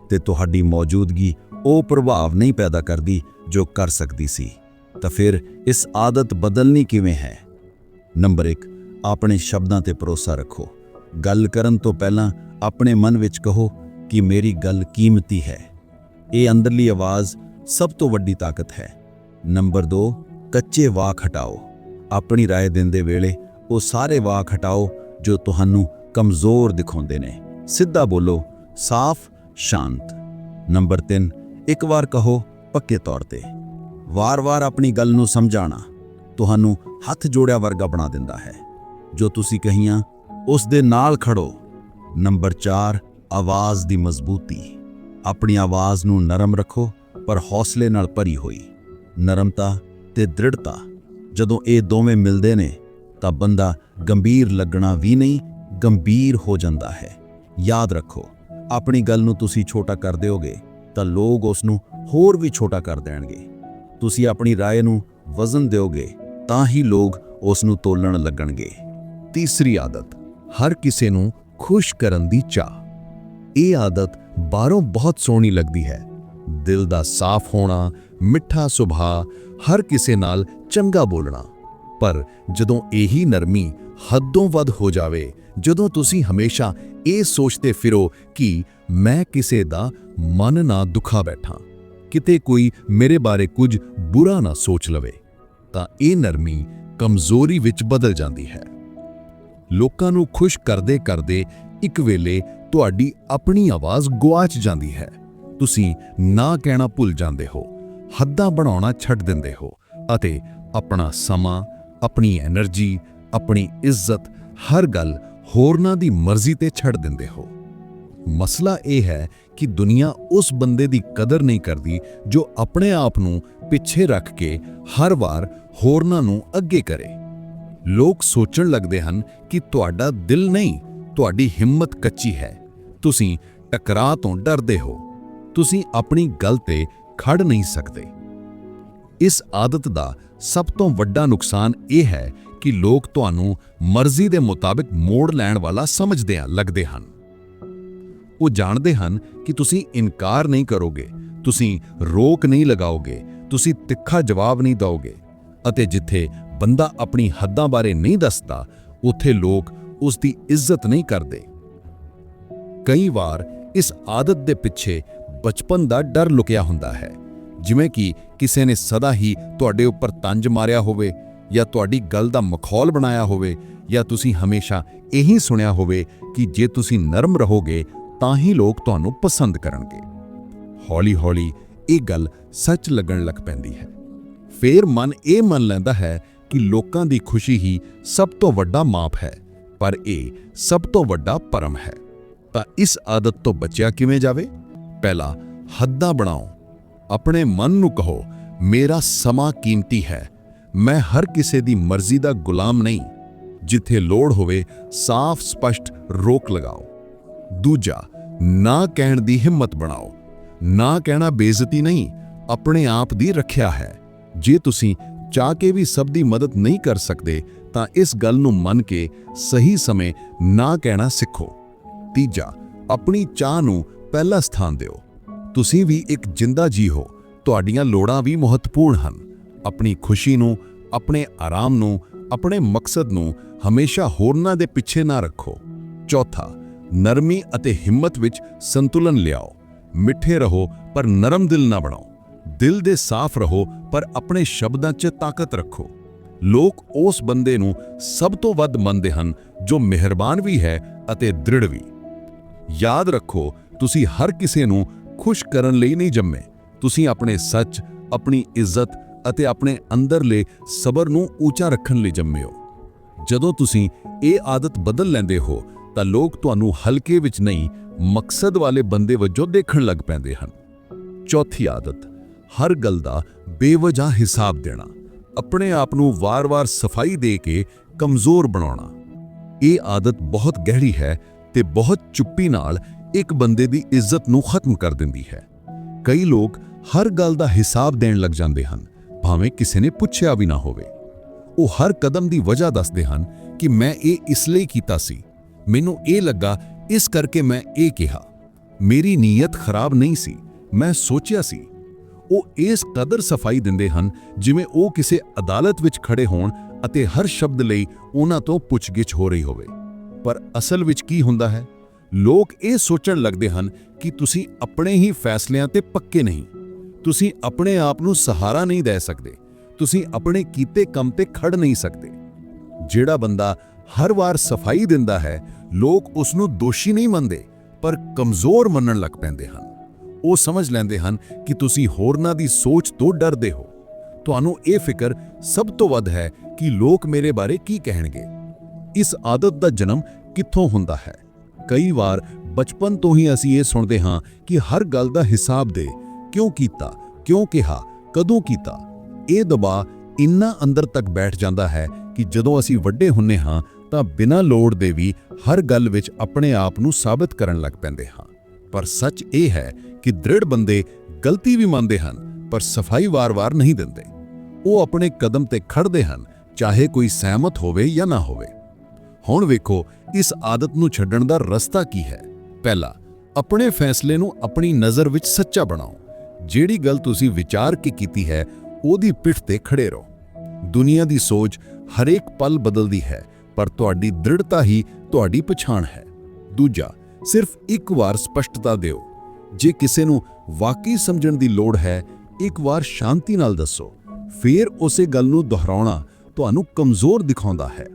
ਤੇ ਤੁਹਾਡੀ ਮੌਜੂਦਗੀ ਉਹ ਪ੍ਰਭਾਵ ਨਹੀਂ ਪੈਦਾ ਕਰਦੀ ਜੋ ਕਰ ਸਕਦੀ ਸੀ ਤਾਂ ਫਿਰ ਇਸ ਆਦਤ ਬਦਲਣੀ ਕਿਵੇਂ ਹੈ ਨੰਬਰ 1 ਆਪਣੇ ਸ਼ਬਦਾਂ ਤੇ ਭਰੋਸਾ ਰੱਖੋ ਗੱਲ ਕਰਨ ਤੋਂ ਪਹਿਲਾਂ ਆਪਣੇ ਮਨ ਵਿੱਚ ਕਹੋ ਕਿ ਮੇਰੀ ਗੱਲ ਕੀਮਤੀ ਹੈ ਇਹ ਅੰਦਰਲੀ ਆਵਾਜ਼ ਸਭ ਤੋਂ ਵੱਡੀ ਤਾਕਤ ਹੈ ਨੰਬਰ 2 ਕੱਚੇ ਵਾਕ ਹਟਾਓ ਆਪਣੀ رائے ਦਿੰਦੇ ਵੇਲੇ ਉਹ ਸਾਰੇ ਵਾਕ ਹਟਾਓ ਜੋ ਤੁਹਾਨੂੰ ਕਮਜ਼ੋਰ ਦਿਖਾਉਂਦੇ ਨੇ। ਸਿੱਧਾ ਬੋਲੋ, ਸਾਫ਼, ਸ਼ਾਂਤ। ਨੰਬਰ 3 ਇੱਕ ਵਾਰ ਕਹੋ, ਪੱਕੇ ਤੌਰ ਤੇ। ਵਾਰ-ਵਾਰ ਆਪਣੀ ਗੱਲ ਨੂੰ ਸਮਝਾਣਾ ਤੁਹਾਨੂੰ ਹੱਥ ਜੋੜਿਆ ਵਰਗਾ ਬਣਾ ਦਿੰਦਾ ਹੈ। ਜੋ ਤੁਸੀਂ ਕਹੀਆਂ, ਉਸ ਦੇ ਨਾਲ ਖੜੋ। ਨੰਬਰ 4 ਆਵਾਜ਼ ਦੀ ਮਜ਼ਬੂਤੀ। ਆਪਣੀ ਆਵਾਜ਼ ਨੂੰ ਨਰਮ ਰੱਖੋ, ਪਰ ਹੌਸਲੇ ਨਾਲ ਭਰੀ ਹੋਈ। ਨਰਮਤਾ ਤੇ ਦ੍ਰਿੜਤਾ। ਜਦੋਂ ਇਹ ਦੋਵੇਂ ਮਿਲਦੇ ਨੇ, ਤਾਂ ਬੰਦਾ ਗੰਭੀਰ ਲੱਗਣਾ ਵੀ ਨਹੀਂ ਗੰਭੀਰ ਹੋ ਜਾਂਦਾ ਹੈ ਯਾਦ ਰੱਖੋ ਆਪਣੀ ਗੱਲ ਨੂੰ ਤੁਸੀਂ ਛੋਟਾ ਕਰ ਦਿਓਗੇ ਤਾਂ ਲੋਕ ਉਸ ਨੂੰ ਹੋਰ ਵੀ ਛੋਟਾ ਕਰ ਦੇਣਗੇ ਤੁਸੀਂ ਆਪਣੀ رائے ਨੂੰ ਵਜ਼ਨ ਦਿਓਗੇ ਤਾਂ ਹੀ ਲੋਕ ਉਸ ਨੂੰ ਤੋਲਣ ਲੱਗਣਗੇ ਤੀਸਰੀ ਆਦਤ ਹਰ ਕਿਸੇ ਨੂੰ ਖੁਸ਼ ਕਰਨ ਦੀ ਚਾਹ ਇਹ ਆਦਤ ਬਾਹਰੋਂ ਬਹੁਤ ਸੋਹਣੀ ਲੱਗਦੀ ਹੈ ਦਿਲ ਦਾ ਸਾਫ਼ ਹੋਣਾ ਮਿੱਠਾ ਸੁਭਾਅ ਹਰ ਕਿਸੇ ਨਾਲ ਚੰਗਾ ਬੋਲਣਾ ਪਰ ਜਦੋਂ ਇਹੀ ਨਰਮੀ ਹੱਦੋਂ ਵੱਧ ਹੋ ਜਾਵੇ ਜਦੋਂ ਤੁਸੀਂ ਹਮੇਸ਼ਾ ਇਹ ਸੋਚਦੇ ਫਿਰੋ ਕਿ ਮੈਂ ਕਿਸੇ ਦਾ ਮਨ ਨਾ ਦੁਖਾ ਬੈਠਾ, ਕਿਤੇ ਕੋਈ ਮੇਰੇ ਬਾਰੇ ਕੁਝ ਬੁਰਾ ਨਾ ਸੋਚ ਲਵੇ, ਤਾਂ ਇਹ ਨਰਮੀ ਕਮਜ਼ੋਰੀ ਵਿੱਚ ਬਦਲ ਜਾਂਦੀ ਹੈ। ਲੋਕਾਂ ਨੂੰ ਖੁਸ਼ ਕਰਦੇ ਕਰਦੇ ਇੱਕ ਵੇਲੇ ਤੁਹਾਡੀ ਆਪਣੀ ਆਵਾਜ਼ ਗਵਾਚ ਜਾਂਦੀ ਹੈ। ਤੁਸੀਂ ਨਾ ਕਹਿਣਾ ਭੁੱਲ ਜਾਂਦੇ ਹੋ, ਹੱਦਾਂ ਬਣਾਉਣਾ ਛੱਡ ਦਿੰਦੇ ਹੋ ਅਤੇ ਆਪਣਾ ਸਮਾਂ, ਆਪਣੀ એનર્ਜੀ ਆਪਣੀ ਇੱਜ਼ਤ, ਹਰ ਗੱਲ ਹੋਰਨਾਂ ਦੀ ਮਰਜ਼ੀ ਤੇ ਛੱਡ ਦਿੰਦੇ ਹੋ। ਮਸਲਾ ਇਹ ਹੈ ਕਿ ਦੁਨੀਆ ਉਸ ਬੰਦੇ ਦੀ ਕਦਰ ਨਹੀਂ ਕਰਦੀ ਜੋ ਆਪਣੇ ਆਪ ਨੂੰ ਪਿੱਛੇ ਰੱਖ ਕੇ ਹਰ ਵਾਰ ਹੋਰਨਾਂ ਨੂੰ ਅੱਗੇ ਕਰੇ। ਲੋਕ ਸੋਚਣ ਲੱਗਦੇ ਹਨ ਕਿ ਤੁਹਾਡਾ ਦਿਲ ਨਹੀਂ, ਤੁਹਾਡੀ ਹਿੰਮਤ ਕੱਚੀ ਹੈ। ਤੁਸੀਂ ਟਕਰਾਅ ਤੋਂ ਡਰਦੇ ਹੋ। ਤੁਸੀਂ ਆਪਣੀ ਗੱਲ ਤੇ ਖੜ ਨਹੀਂ ਸਕਦੇ। ਇਸ ਆਦਤ ਦਾ ਸਭ ਤੋਂ ਵੱਡਾ ਨੁਕਸਾਨ ਇਹ ਹੈ ਕਿ ਲੋਕ ਤੁਹਾਨੂੰ ਮਰਜ਼ੀ ਦੇ ਮੁਤਾਬਿਕ ਮੋੜ ਲੈਣ ਵਾਲਾ ਸਮਝਦੇ ਆ, ਲੱਗਦੇ ਹਨ। ਉਹ ਜਾਣਦੇ ਹਨ ਕਿ ਤੁਸੀਂ ਇਨਕਾਰ ਨਹੀਂ ਕਰੋਗੇ, ਤੁਸੀਂ ਰੋਕ ਨਹੀਂ ਲਗਾਓਗੇ, ਤੁਸੀਂ ਤਿੱਖਾ ਜਵਾਬ ਨਹੀਂ ਦਿਓਗੇ ਅਤੇ ਜਿੱਥੇ ਬੰਦਾ ਆਪਣੀ ਹੱਦਾਂ ਬਾਰੇ ਨਹੀਂ ਦੱਸਦਾ, ਉੱਥੇ ਲੋਕ ਉਸ ਦੀ ਇੱਜ਼ਤ ਨਹੀਂ ਕਰਦੇ। ਕਈ ਵਾਰ ਇਸ ਆਦਤ ਦੇ ਪਿੱਛੇ ਬਚਪਨ ਦਾ ਡਰ ਲੁਕਿਆ ਹੁੰਦਾ ਹੈ, ਜਿਵੇਂ ਕਿ ਕਿਸੇ ਨੇ ਸਦਾ ਹੀ ਤੁਹਾਡੇ ਉੱਪਰ ਤੰਜ ਮਾਰਿਆ ਹੋਵੇ ਜਾਂ ਤੁਹਾਡੀ ਗੱਲ ਦਾ ਮਖੌਲ ਬਣਾਇਆ ਹੋਵੇ ਜਾਂ ਤੁਸੀਂ ਹਮੇਸ਼ਾ ਇਹੀ ਸੁਣਿਆ ਹੋਵੇ ਕਿ ਜੇ ਤੁਸੀਂ ਨਰਮ ਰਹੋਗੇ, ਤਾਂ ਹੀ ਲੋਕ ਤੁਹਾਨੂੰ ਪਸੰਦ ਕਰਨਗੇ। ਹੌਲੀ-ਹੌਲੀ ਇਹ ਗੱਲ ਸੱਚ ਲੱਗਣ ਲੱਗ ਪੈਂਦੀ ਹੈ। ਫੇਰ ਮਨ ਇਹ ਮੰਨ ਲੈਂਦਾ ਹੈ ਕਿ ਲੋਕਾਂ ਦੀ ਖੁਸ਼ੀ ਹੀ ਸਭ ਤੋਂ ਵੱਡਾ ਮਾਪ ਹੈ, ਪਰ ਇਹ ਸਭ ਤੋਂ ਵੱਡਾ ਪਰਮ ਹੈ। ਤਾਂ ਇਸ ਆਦਤ ਤੋਂ ਬਚਿਆ ਕਿਵੇਂ ਜਾਵੇ? ਪਹਿਲਾ ਹੱਦਾਂ ਬਣਾਓ। ਆਪਣੇ ਮਨ ਨੂੰ ਕਹੋ, ਮੇਰਾ ਸਮਾਂ ਕੀਮਤੀ ਹੈ। ਮੈਂ ਹਰ ਕਿਸੇ ਦੀ ਮਰਜ਼ੀ ਦਾ ਗੁਲਾਮ ਨਹੀਂ, ਜਿੱਥੇ ਲੋੜ ਹੋਵੇ ਸਾਫ਼ ਸਪਸ਼ਟ ਰੋਕ ਲਗਾਓ। ਦੂਜਾ, ਨਾ ਕਹਿਣ ਦੀ ਹਿੰਮਤ ਬਣਾਓ। ਨਾ ਕਹਿਣਾ ਬੇਇੱਜ਼ਤੀ ਨਹੀਂ, ਆਪਣੇ ਆਪ ਦੀ ਰੱਖਿਆ ਹੈ। ਜੇ ਤੁਸੀਂ ਚਾਹ ਕੇ ਵੀ ਸਭ ਦੀ ਮਦਦ ਨਹੀਂ ਕਰ ਸਕਦੇ, ਤਾਂ ਇਸ ਗੱਲ ਨੂੰ ਮੰਨ ਕੇ ਸਹੀ ਸਮੇਂ ਨਾ ਕਹਿਣਾ ਸਿੱਖੋ। ਤੀਜਾ, ਆਪਣੀ ਚਾਹ ਨੂੰ ਪਹਿਲਾ ਸਥਾਨ ਦਿਓ। ਤੁਸੀਂ ਵੀ ਇੱਕ ਜਿੰਦਾ ਜੀ ਹੋ, ਤੁਹਾਡੀਆਂ ਲੋੜਾਂ ਵੀ ਮਹੱਤਵਪੂਰਨ ਹਨ। ਆਪਣੀ ਖੁਸ਼ੀ ਨੂੰ, ਆਪਣੇ ਆਰਾਮ ਨੂੰ, ਆਪਣੇ ਮਕਸਦ ਨੂੰ ਹਮੇਸ਼ਾ ਹੋਰਨਾਂ ਦੇ ਪਿੱਛੇ ਨਾ ਰੱਖੋ। ਚੌਥਾ, ਨਰਮੀ ਅਤੇ ਹਿੰਮਤ ਵਿੱਚ ਸੰਤੁਲਨ ਲਿਆਓ। ਮਿੱਠੇ ਰਹੋ, ਪਰ ਨਰਮ ਦਿਲ ਨਾ ਬਣਾਓ। ਦਿਲ ਦੇ ਸਾਫ਼ ਰਹੋ, ਪਰ ਆਪਣੇ ਸ਼ਬਦਾਂ 'ਚ ਤਾਕਤ ਰੱਖੋ। ਲੋਕ ਉਸ ਬੰਦੇ ਨੂੰ ਸਭ ਤੋਂ ਵੱਧ ਮੰਨਦੇ ਹਨ, ਜੋ ਮਿਹਰਬਾਨ ਵੀ ਹੈ ਅਤੇ ਦ੍ਰਿੜ ਵੀ। ਯਾਦ ਰੱਖੋ, ਤੁਸੀਂ ਹਰ ਕਿਸੇ ਨੂੰ ਖੁਸ਼ ਕਰਨ ਲਈ ਨਹੀਂ ਜੰਮੇ। ਤੁਸੀਂ ਆਪਣੇ ਸੱਚ, ਆਪਣੀ ਇੱਜ਼ਤ ਅਤੇ ਆਪਣੇ ਅੰਦਰਲੇ ਸਬਰ ਨੂੰ ਉੱਚਾ ਰੱਖਣ ਲਈ ਜੰਮੇ ਹੋ ਜਦੋਂ ਤੁਸੀਂ ਇਹ ਆਦਤ ਬਦਲ ਲੈਂਦੇ ਹੋ, ਤਾਂ ਲੋਕ ਤੁਹਾਨੂੰ ਹਲਕੇ ਵਿੱਚ ਨਹੀਂ, ਮਕਸਦ ਵਾਲੇ ਬੰਦੇ ਵਜੋਂ ਦੇਖਣ ਲੱਗ ਪੈਂਦੇ ਹਨ। ਚੌਥੀ ਆਦਤ, ਹਰ ਗੱਲ ਦਾ ਬੇਵਜ੍ਹਾ ਹਿਸਾਬ ਦੇਣਾ। ਆਪਣੇ ਆਪ ਨੂੰ ਵਾਰ-ਵਾਰ ਸਫ਼ਾਈ ਦੇ ਕੇ ਕਮਜ਼ੋਰ ਬਣਾਉਣਾ। ਇਹ ਆਦਤ ਬਹੁਤ ਗਹਿਰੀ ਹੈ ਤੇ ਬਹੁਤ ਚੁੱਪੀ ਨਾਲ ਇੱਕ ਬੰਦੇ ਦੀ ਇੱਜ਼ਤ ਨੂੰ ਖਤਮ ਕਰ ਦਿੰਦੀ ਹੈ। ਕਈ ਲੋਕ ਹਰ ਗੱਲ ਦਾ ਹਿਸਾਬ ਦੇਣ ਲੱਗ ਜਾਂਦੇ ਹਨ। ਭਾਵੇਂ ਕਿਸੇ ਨੇ ਪੁੱਛਿਆ ਵੀ ਨਾ ਹੋਵੇ। ਉਹ ਹਰ ਕਦਮ ਦੀ ਵਜ੍ਹਾ ਦੱਸਦੇ ਹਨ ਕਿ ਮੈਂ ਇਹ ਇਸ ਲਈ ਕੀਤਾ ਸੀ। ਮੈਨੂੰ ਇਹ ਲੱਗਾ, ਇਸ ਕਰਕੇ ਮੈਂ ਇਹ ਕਿਹਾ, ਮੇਰੀ ਨੀਅਤ ਖਰਾਬ ਨਹੀਂ ਸੀ, ਮੈਂ ਸੋਚਿਆ ਸੀ। ਉਹ ਇਸ ਕਦਰ ਸਫ਼ਾਈ ਦਿੰਦੇ ਹਨ, ਜਿਵੇਂ ਉਹ ਕਿਸੇ ਅਦਾਲਤ ਵਿੱਚ ਖੜੇ ਹੋਣ ਅਤੇ ਹਰ ਸ਼ਬਦ ਲਈ ਉਹਨਾਂ ਤੋਂ ਪੁੱਛਗਿੱਛ ਹੋ ਰਹੀ ਹੋਵੇ। ਪਰ ਅਸਲ ਵਿੱਚ ਕੀ ਹੁੰਦਾ ਹੈ? ਲੋਕ ਇਹ ਸੋਚਣ ਲੱਗਦੇ ਹਨ ਕਿ ਤੁਸੀਂ ਆਪਣੇ ਹੀ ਫੈਸਲਿਆਂ ਤੇ ਪੱਕੇ ਨਹੀਂ। ਤੁਸੀਂ ਆਪਣੇ ਆਪ ਨੂੰ ਸਹਾਰਾ ਨਹੀਂ ਦੇ ਸਕਦੇ। ਤੁਸੀਂ ਆਪਣੇ ਕੀਤੇ ਕੰਮ ਤੇ ਖੜ ਨਹੀਂ ਸਕਦੇ। ਜਿਹੜਾ ਬੰਦਾ ਹਰ ਵਾਰ ਸਫ਼ਾਈ ਦਿੰਦਾ ਹੈ, ਲੋਕ ਉਸ ਨੂੰ ਦੋਸ਼ੀ ਨਹੀਂ ਮੰਨਦੇ, ਪਰ ਕਮਜ਼ੋਰ ਮੰਨਣ ਲੱਗ ਪੈਂਦੇ ਹਨ। ਉਹ ਸਮਝ ਲੈਂਦੇ ਹਨ ਕਿ ਤੁਸੀਂ ਹੋਰਨਾਂ ਦੀ ਸੋਚ ਤੋਂ ਡਰਦੇ ਹੋ। ਤੁਹਾਨੂੰ ਇਹ ਫਿਕਰ ਸਭ ਤੋਂ ਵੱਧ ਹੈ ਕਿ ਲੋਕ ਮੇਰੇ ਬਾਰੇ ਕੀ ਕਹਿਣਗੇ। ਇਸ ਆਦਤ ਦਾ ਜਨਮ ਕਿੱਥੋਂ ਹੁੰਦਾ ਹੈ? ਕਈ ਵਾਰ ਬਚਪਨ ਤੋਂ ਹੀ ਅਸੀਂ ਇਹ ਸੁਣਦੇ ਹਾਂ ਕਿ ਹਰ ਗੱਲ ਦਾ ਹਿਸਾਬ ਦੇ ਕਿਉਂ ਕੀਤਾ, ਕਿਉਂ ਕਿਹਾ, ਕਦੋਂ ਕੀਤਾ? ਇਹ ਦਬਾਅ ਇੰਨਾ ਅੰਦਰ ਤੱਕ ਬੈਠ ਜਾਂਦਾ ਹੈ ਕਿ ਜਦੋਂ ਅਸੀਂ ਵੱਡੇ ਹੁੰਨੇ ਹਾਂ ਤਾਂ ਬਿਨਾਂ ਲੋੜ ਦੇ ਵੀ ਹਰ ਗੱਲ ਵਿੱਚ ਆਪਣੇ ਆਪ ਨੂੰ ਸਾਬਤ ਕਰਨ ਲੱਗ ਪੈਂਦੇ ਹਾਂ। ਪਰ ਸੱਚ ਇਹ ਹੈ ਕਿ ਦ੍ਰਿੜ ਬੰਦੇ ਗਲਤੀ ਵੀ ਮੰਨਦੇ ਹਨ, ਪਰ ਸਫ਼ਾਈ ਵਾਰ-ਵਾਰ ਨਹੀਂ ਦਿੰਦੇ। ਉਹ ਆਪਣੇ ਕਦਮ ਤੇ ਖੜਦੇ ਹਨ, ਚਾਹੇ ਕੋਈ ਸਹਿਮਤ ਹੋਵੇ ਜਾਂ ਨਾ ਹੋਵੇ। ਹੁਣ ਵੇਖੋ, ਇਸ ਆਦਤ ਨੂੰ ਛੱਡਣ ਦਾ ਰਸਤਾ ਕੀ ਹੈ? ਪਹਿਲਾ, ਆਪਣੇ ਫੈਸਲੇ ਨੂੰ ਆਪਣੀ ਨਜ਼ਰ ਵਿੱਚ ਸੱਚਾ ਬਣਾਓ। ਜਿਹੜੀ ਗੱਲ ਤੁਸੀਂ ਵਿਚਾਰ ਕੇ ਕੀਤੀ ਹੈ, ਉਹਦੀ ਪਿੱਠ ਤੇ ਖੜੇ ਰਹੋ। ਦੁਨੀਆ ਦੀ ਸੋਚ ਹਰੇਕ ਪਲ ਬਦਲਦੀ ਹੈ, ਪਰ ਤੁਹਾਡੀ ਦ੍ਰਿੜਤਾ ਹੀ ਤੁਹਾਡੀ ਪਛਾਣ ਹੈ। ਦੂਜਾ, ਸਿਰਫ ਇੱਕ ਵਾਰ ਸਪਸ਼ਟਤਾ ਦਿਓ। ਜੇ ਕਿਸੇ ਨੂੰ ਵਾਕਈ ਸਮਝਣ ਦੀ ਲੋੜ ਹੈ, ਇੱਕ ਵਾਰ ਸ਼ਾਂਤੀ ਨਾਲ ਦੱਸੋ। ਫਿਰ ਉਸੇ ਗੱਲ ਨੂੰ ਦੁਹਰਾਉਣਾ ਤੁਹਾਨੂੰ ਕਮਜ਼ੋਰ ਦਿਖਾਉਂਦਾ ਹੈ।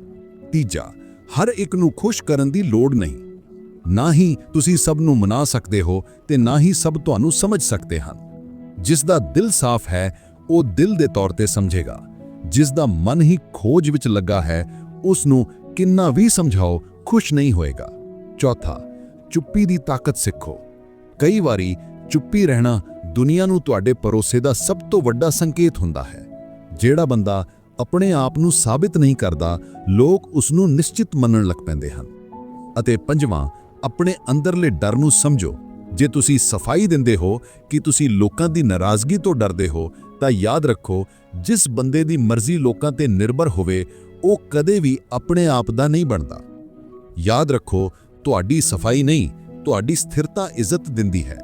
ਤੀਜਾ, ਹਰ ਇੱਕ ਨੂੰ ਖੁਸ਼ ਕਰਨ ਦੀ ਲੋੜ ਨਹੀਂ। ਨਾ ਹੀ ਤੁਸੀਂ ਸਭ ਨੂੰ ਮਨਾ ਸਕਦੇ ਹੋ ਤੇ ਨਾ ਹੀ ਸਭ ਤੁਹਾਨੂੰ ਸਮਝ ਸਕਦੇ ਹਨ। ਜਿਸ ਦਾ ਦਿਲ ਸਾਫ਼ ਹੈ, ਉਹ ਦਿਲ ਦੇ ਤੌਰ ਤੇ ਸਮਝੇਗਾ। ਜਿਸ ਦਾ ਮਨ ਹੀ ਖੋਜ ਵਿੱਚ ਲੱਗਾ ਹੈ ਉਸ ਨੂੰ ਕਿੰਨਾ ਵੀ ਸਮਝਾਓ, ਖੁਸ਼ ਨਹੀਂ ਹੋਏਗਾ। ਚੌਥਾ, ਚੁੱਪੀ ਦੀ ਤਾਕਤ ਸਿੱਖੋ। ਕਈ ਵਾਰੀ ਚੁੱਪੀ ਰਹਿਣਾ ਦੁਨੀਆ ਨੂੰ ਤੁਹਾਡੇ ਭਰੋਸੇ ਦਾ ਸਭ ਤੋਂ ਵੱਡਾ ਸੰਕੇਤ ਹੁੰਦਾ ਹੈ। ਜਿਹੜਾ ਬੰਦਾ ਆਪਣੇ ਆਪ ਨੂੰ ਸਾਬਿਤ ਨਹੀਂ ਕਰਦਾ, ਲੋਕ ਉਸ ਨੂੰ ਨਿਸ਼ਚਿਤ ਮੰਨਣ ਲੱਗ ਪੈਂਦੇ ਹਨ। ਅਤੇ ਪੰਜਵਾਂ, ਆਪਣੇ ਅੰਦਰਲੇ ਡਰ ਨੂੰ ਸਮਝੋ। ਜੇ ਤੁਸੀਂ ਸਫ਼ਾਈ ਦਿੰਦੇ ਹੋ, ਕਿ ਤੁਸੀਂ ਲੋਕਾਂ ਦੀ ਨਾਰਾਜ਼ਗੀ ਤੋਂ ਡਰਦੇ ਹੋ, ਤਾਂ ਯਾਦ ਰੱਖੋ, ਜਿਸ ਬੰਦੇ ਦੀ ਮਰਜ਼ੀ ਲੋਕਾਂ ਤੇ ਨਿਰਭਰ ਹੋਵੇ, ਉਹ ਕਦੇ ਵੀ ਆਪਣੇ ਆਪ ਦਾ ਨਹੀਂ ਬਣਦਾ। ਯਾਦ ਰੱਖੋ, ਤੁਹਾਡੀ ਸਫ਼ਾਈ ਨਹੀਂ, ਤੁਹਾਡੀ ਸਥਿਰਤਾ ਇੱਜ਼ਤ ਦਿੰਦੀ ਹੈ।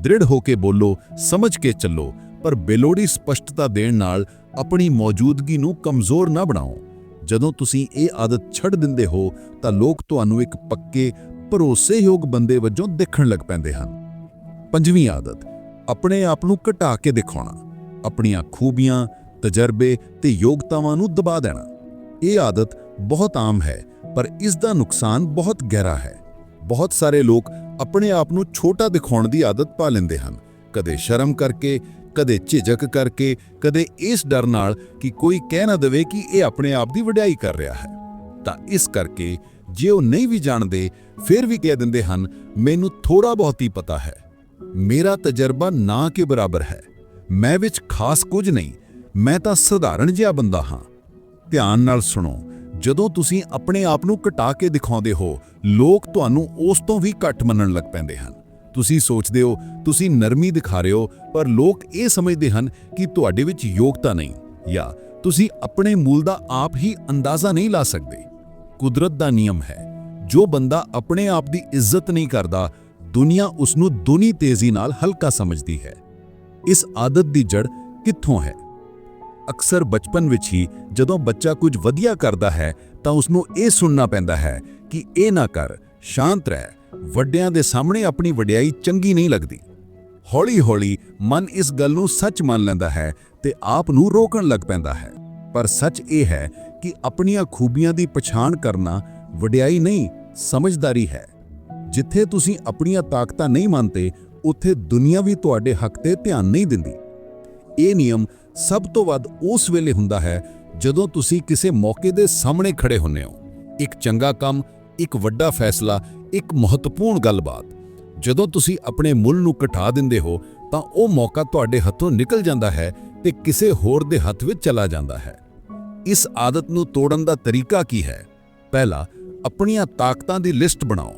ਦ੍ਰਿੜ ਹੋ ਕੇ ਬੋਲੋ, ਸਮਝ ਕੇ ਚੱਲੋ, ਪਰ ਬੇਲੋੜੀ ਸਪਸ਼ਟਤਾ ਦੇਣ ਨਾਲ ਆਪਣੀ ਮੌਜੂਦਗੀ ਨੂੰ ਕਮਜ਼ੋਰ ਨਾ ਬਣਾਓ। ਜਦੋਂ ਤੁਸੀਂ ਇਹ ਆਦਤ ਛੱਡ ਦਿੰਦੇ ਹੋ, ਤਾਂ ਲੋਕ ਤੁਹਾਨੂੰ ਇੱਕ ਪੱਕੇ ਭਰੋਸੇਯੋਗ ਬੰਦੇ ਵਜੋਂ ਦੇਖਣ ਲੱਗ ਪੈਂਦੇ ਹਨ। ਪੰਜਵੀਂ ਆਦਤ, ਆਪਣੇ ਆਪ ਨੂੰ ਘਟਾ ਕੇ ਦਿਖਾਉਣਾ। ਆਪਣੀਆਂ ਖੂਬੀਆਂ, ਤਜਰਬੇ ਤੇ ਯੋਗਤਾਵਾਂ ਨੂੰ ਦਬਾ ਦੇਣਾ। ਇਹ ਆਦਤ ਬਹੁਤ ਆਮ ਹੈ, ਪਰ ਇਸ ਦਾ ਨੁਕਸਾਨ ਬਹੁਤ ਗਹਿਰਾ ਹੈ। ਬਹੁਤ ਸਾਰੇ ਲੋਕ ਆਪਣੇ ਆਪ ਨੂੰ ਛੋਟਾ ਦਿਖਾਉਣ ਦੀ ਆਦਤ ਪਾ ਲੈਂਦੇ ਹਨ। ਕਦੇ ਸ਼ਰਮ ਕਰਕੇ, ਕਦੇ ਝਿਜਕ ਕਰਕੇ, ਕਦੇ ਇਸ ਡਰ ਨਾਲ ਕਿ ਕੋਈ ਕਹਿ ਨਾ ਦੇਵੇ ਕਿ ਇਹ ਆਪਣੇ ਆਪ ਦੀ ਵਡਿਆਈ ਕਰ ਰਿਹਾ ਹੈ। ਤਾਂ ਇਸ ਕਰਕੇ ਜੇ ਉਹ ਨਹੀਂ ਵੀ ਜਾਣਦੇ, ਫਿਰ ਵੀ ਕਹਿ ਦਿੰਦੇ ਹਨ, ਮੈਨੂੰ ਥੋੜਾ ਬਹੁਤ ਹੀ ਪਤਾ ਹੈ। ਮੇਰਾ ਤਜਰਬਾ ਨਾ ਕੇ ਬਰਾਬਰ ਹੈ। ਮੈਂ ਵਿੱਚ ਖਾਸ ਕੁਝ ਨਹੀਂ। ਮੈਂ ਤਾਂ ਸਧਾਰਨ ਜਿਹਾ ਬੰਦਾ ਹਾਂ। ਧਿਆਨ ਨਾਲ ਸੁਣੋ, ਜਦੋਂ ਤੁਸੀਂ ਆਪਣੇ ਆਪ ਨੂੰ ਘਟਾ ਕੇ ਦਿਖਾਉਂਦੇ ਹੋ, ਲੋਕ ਤੁਹਾਨੂੰ ਉਸ ਤੋਂ ਵੀ ਘੱਟ ਮੰਨਣ ਲੱਗ ਪੈਂਦੇ ਹਨ। ਤੁਸੀਂ ਸੋਚਦੇ ਹੋ, ਤੁਸੀਂ ਨਰਮੀ ਦਿਖਾ ਰਹੇ ਹੋ, ਪਰ ਲੋਕ ਇਹ ਸਮਝਦੇ ਹਨ ਕਿ ਤੁਹਾਡੇ ਵਿੱਚ ਯੋਗਤਾ ਨਹੀਂ, ਜਾਂ ਤੁਸੀਂ ਆਪਣੇ ਮੂਲ ਦਾ ਆਪ ਹੀ ਅੰਦਾਜ਼ਾ ਨਹੀਂ ਲਾ ਸਕਦੇ। ਕੁਦਰਤ ਦਾ ਨਿਯਮ ਹੈ। ਜੋ ਬੰਦਾ ਆਪਣੇ ਆਪ ਦੀ ਇੱਜ਼ਤ ਨਹੀਂ ਕਰਦਾ, ਦੁਨੀਆ ਉਸ ਨੂੰ ਦੁਨੀ ਤੇਜ਼ੀ ਨਾਲ ਹਲਕਾ ਸਮਝਦੀ ਹੈ। ਇਸ ਆਦਤ ਦੀ ਜੜ ਕਿੱਥੋਂ ਹੈ? ਅਕਸਰ ਬਚਪਨ ਵਿੱਚ ਹੀ ਜਦੋਂ ਬੱਚਾ ਕੁਝ ਵਧੀਆ ਕਰਦਾ ਹੈ, ਤਾਂ ਉਸ ਨੂੰ ਇਹ ਸੁਣਨਾ ਪੈਂਦਾ ਹੈ ਕਿ ਇਹ ਨਾ ਕਰ, ਸ਼ਾਂਤ ਰਹਿ, ਵੱਡਿਆਂ ਦੇ ਸਾਹਮਣੇ ਆਪਣੀ ਵਡਿਆਈ ਚੰਗੀ ਨਹੀਂ ਲੱਗਦੀ। ਹੌਲੀ-ਹੌਲੀ ਮਨ ਇਸ ਗੱਲ ਨੂੰ ਸੱਚ ਮੰਨ ਲੈਂਦਾ ਹੈ ਤੇ ਆਪ ਨੂੰ ਰੋਕਣ ਲੱਗ ਪੈਂਦਾ ਹੈ। ਪਰ ਸੱਚ ਇਹ ਹੈ ਕਿ ਆਪਣੀਆਂ ਖੂਬੀਆਂ ਦੀ ਪਛਾਣ ਕਰਨਾ ਵਡਿਆਈ ਨਹੀਂ, ਸਮਝਦਾਰੀ ਹੈ। ਜਿੱਥੇ ਤੁਸੀਂ ਆਪਣੀਆਂ ਤਾਕਤਾਂ ਨਹੀਂ ਮੰਨਦੇ, ਉੱਥੇ ਦੁਨੀਆ ਵੀ ਤੁਹਾਡੇ ਹੱਕ ਤੇ ਧਿਆਨ ਨਹੀਂ ਦਿੰਦੀ। ਇਹ ਨਿਯਮ ਸਭ ਤੋਂ ਵੱਧ ਉਸ ਵੇਲੇ ਹੁੰਦਾ ਹੈ ਜਦੋਂ ਤੁਸੀਂ ਕਿਸੇ ਮੌਕੇ ਦੇ ਸਾਹਮਣੇ ਖੜੇ ਹੁੰਨੇ ਹੋ। ਇੱਕ ਚੰਗਾ ਕੰਮ, ਇੱਕ ਵੱਡਾ ਫੈਸਲਾ, ਇੱਕ ਮਹੱਤਵਪੂਰਨ ਗੱਲਬਾਤ। ਜਦੋਂ ਤੁਸੀਂ ਆਪਣੇ ਮੁੱਲ ਨੂੰ ਘਟਾ ਦਿੰਦੇ ਹੋ, ਤਾਂ ਉਹ ਮੌਕਾ ਤੁਹਾਡੇ ਹੱਥੋਂ ਨਿਕਲ ਜਾਂਦਾ ਹੈ ਤੇ ਕਿਸੇ ਹੋਰ ਦੇ ਹੱਥ ਵਿੱਚ ਚਲਾ ਜਾਂਦਾ ਹੈ। ਇਸ ਆਦਤ ਨੂੰ ਤੋੜਨ ਦਾ ਤਰੀਕਾ ਕੀ ਹੈ? ਪਹਿਲਾ, ਆਪਣੀਆਂ ਤਾਕਤਾਂ ਦੀ ਲਿਸਟ ਬਣਾਓ।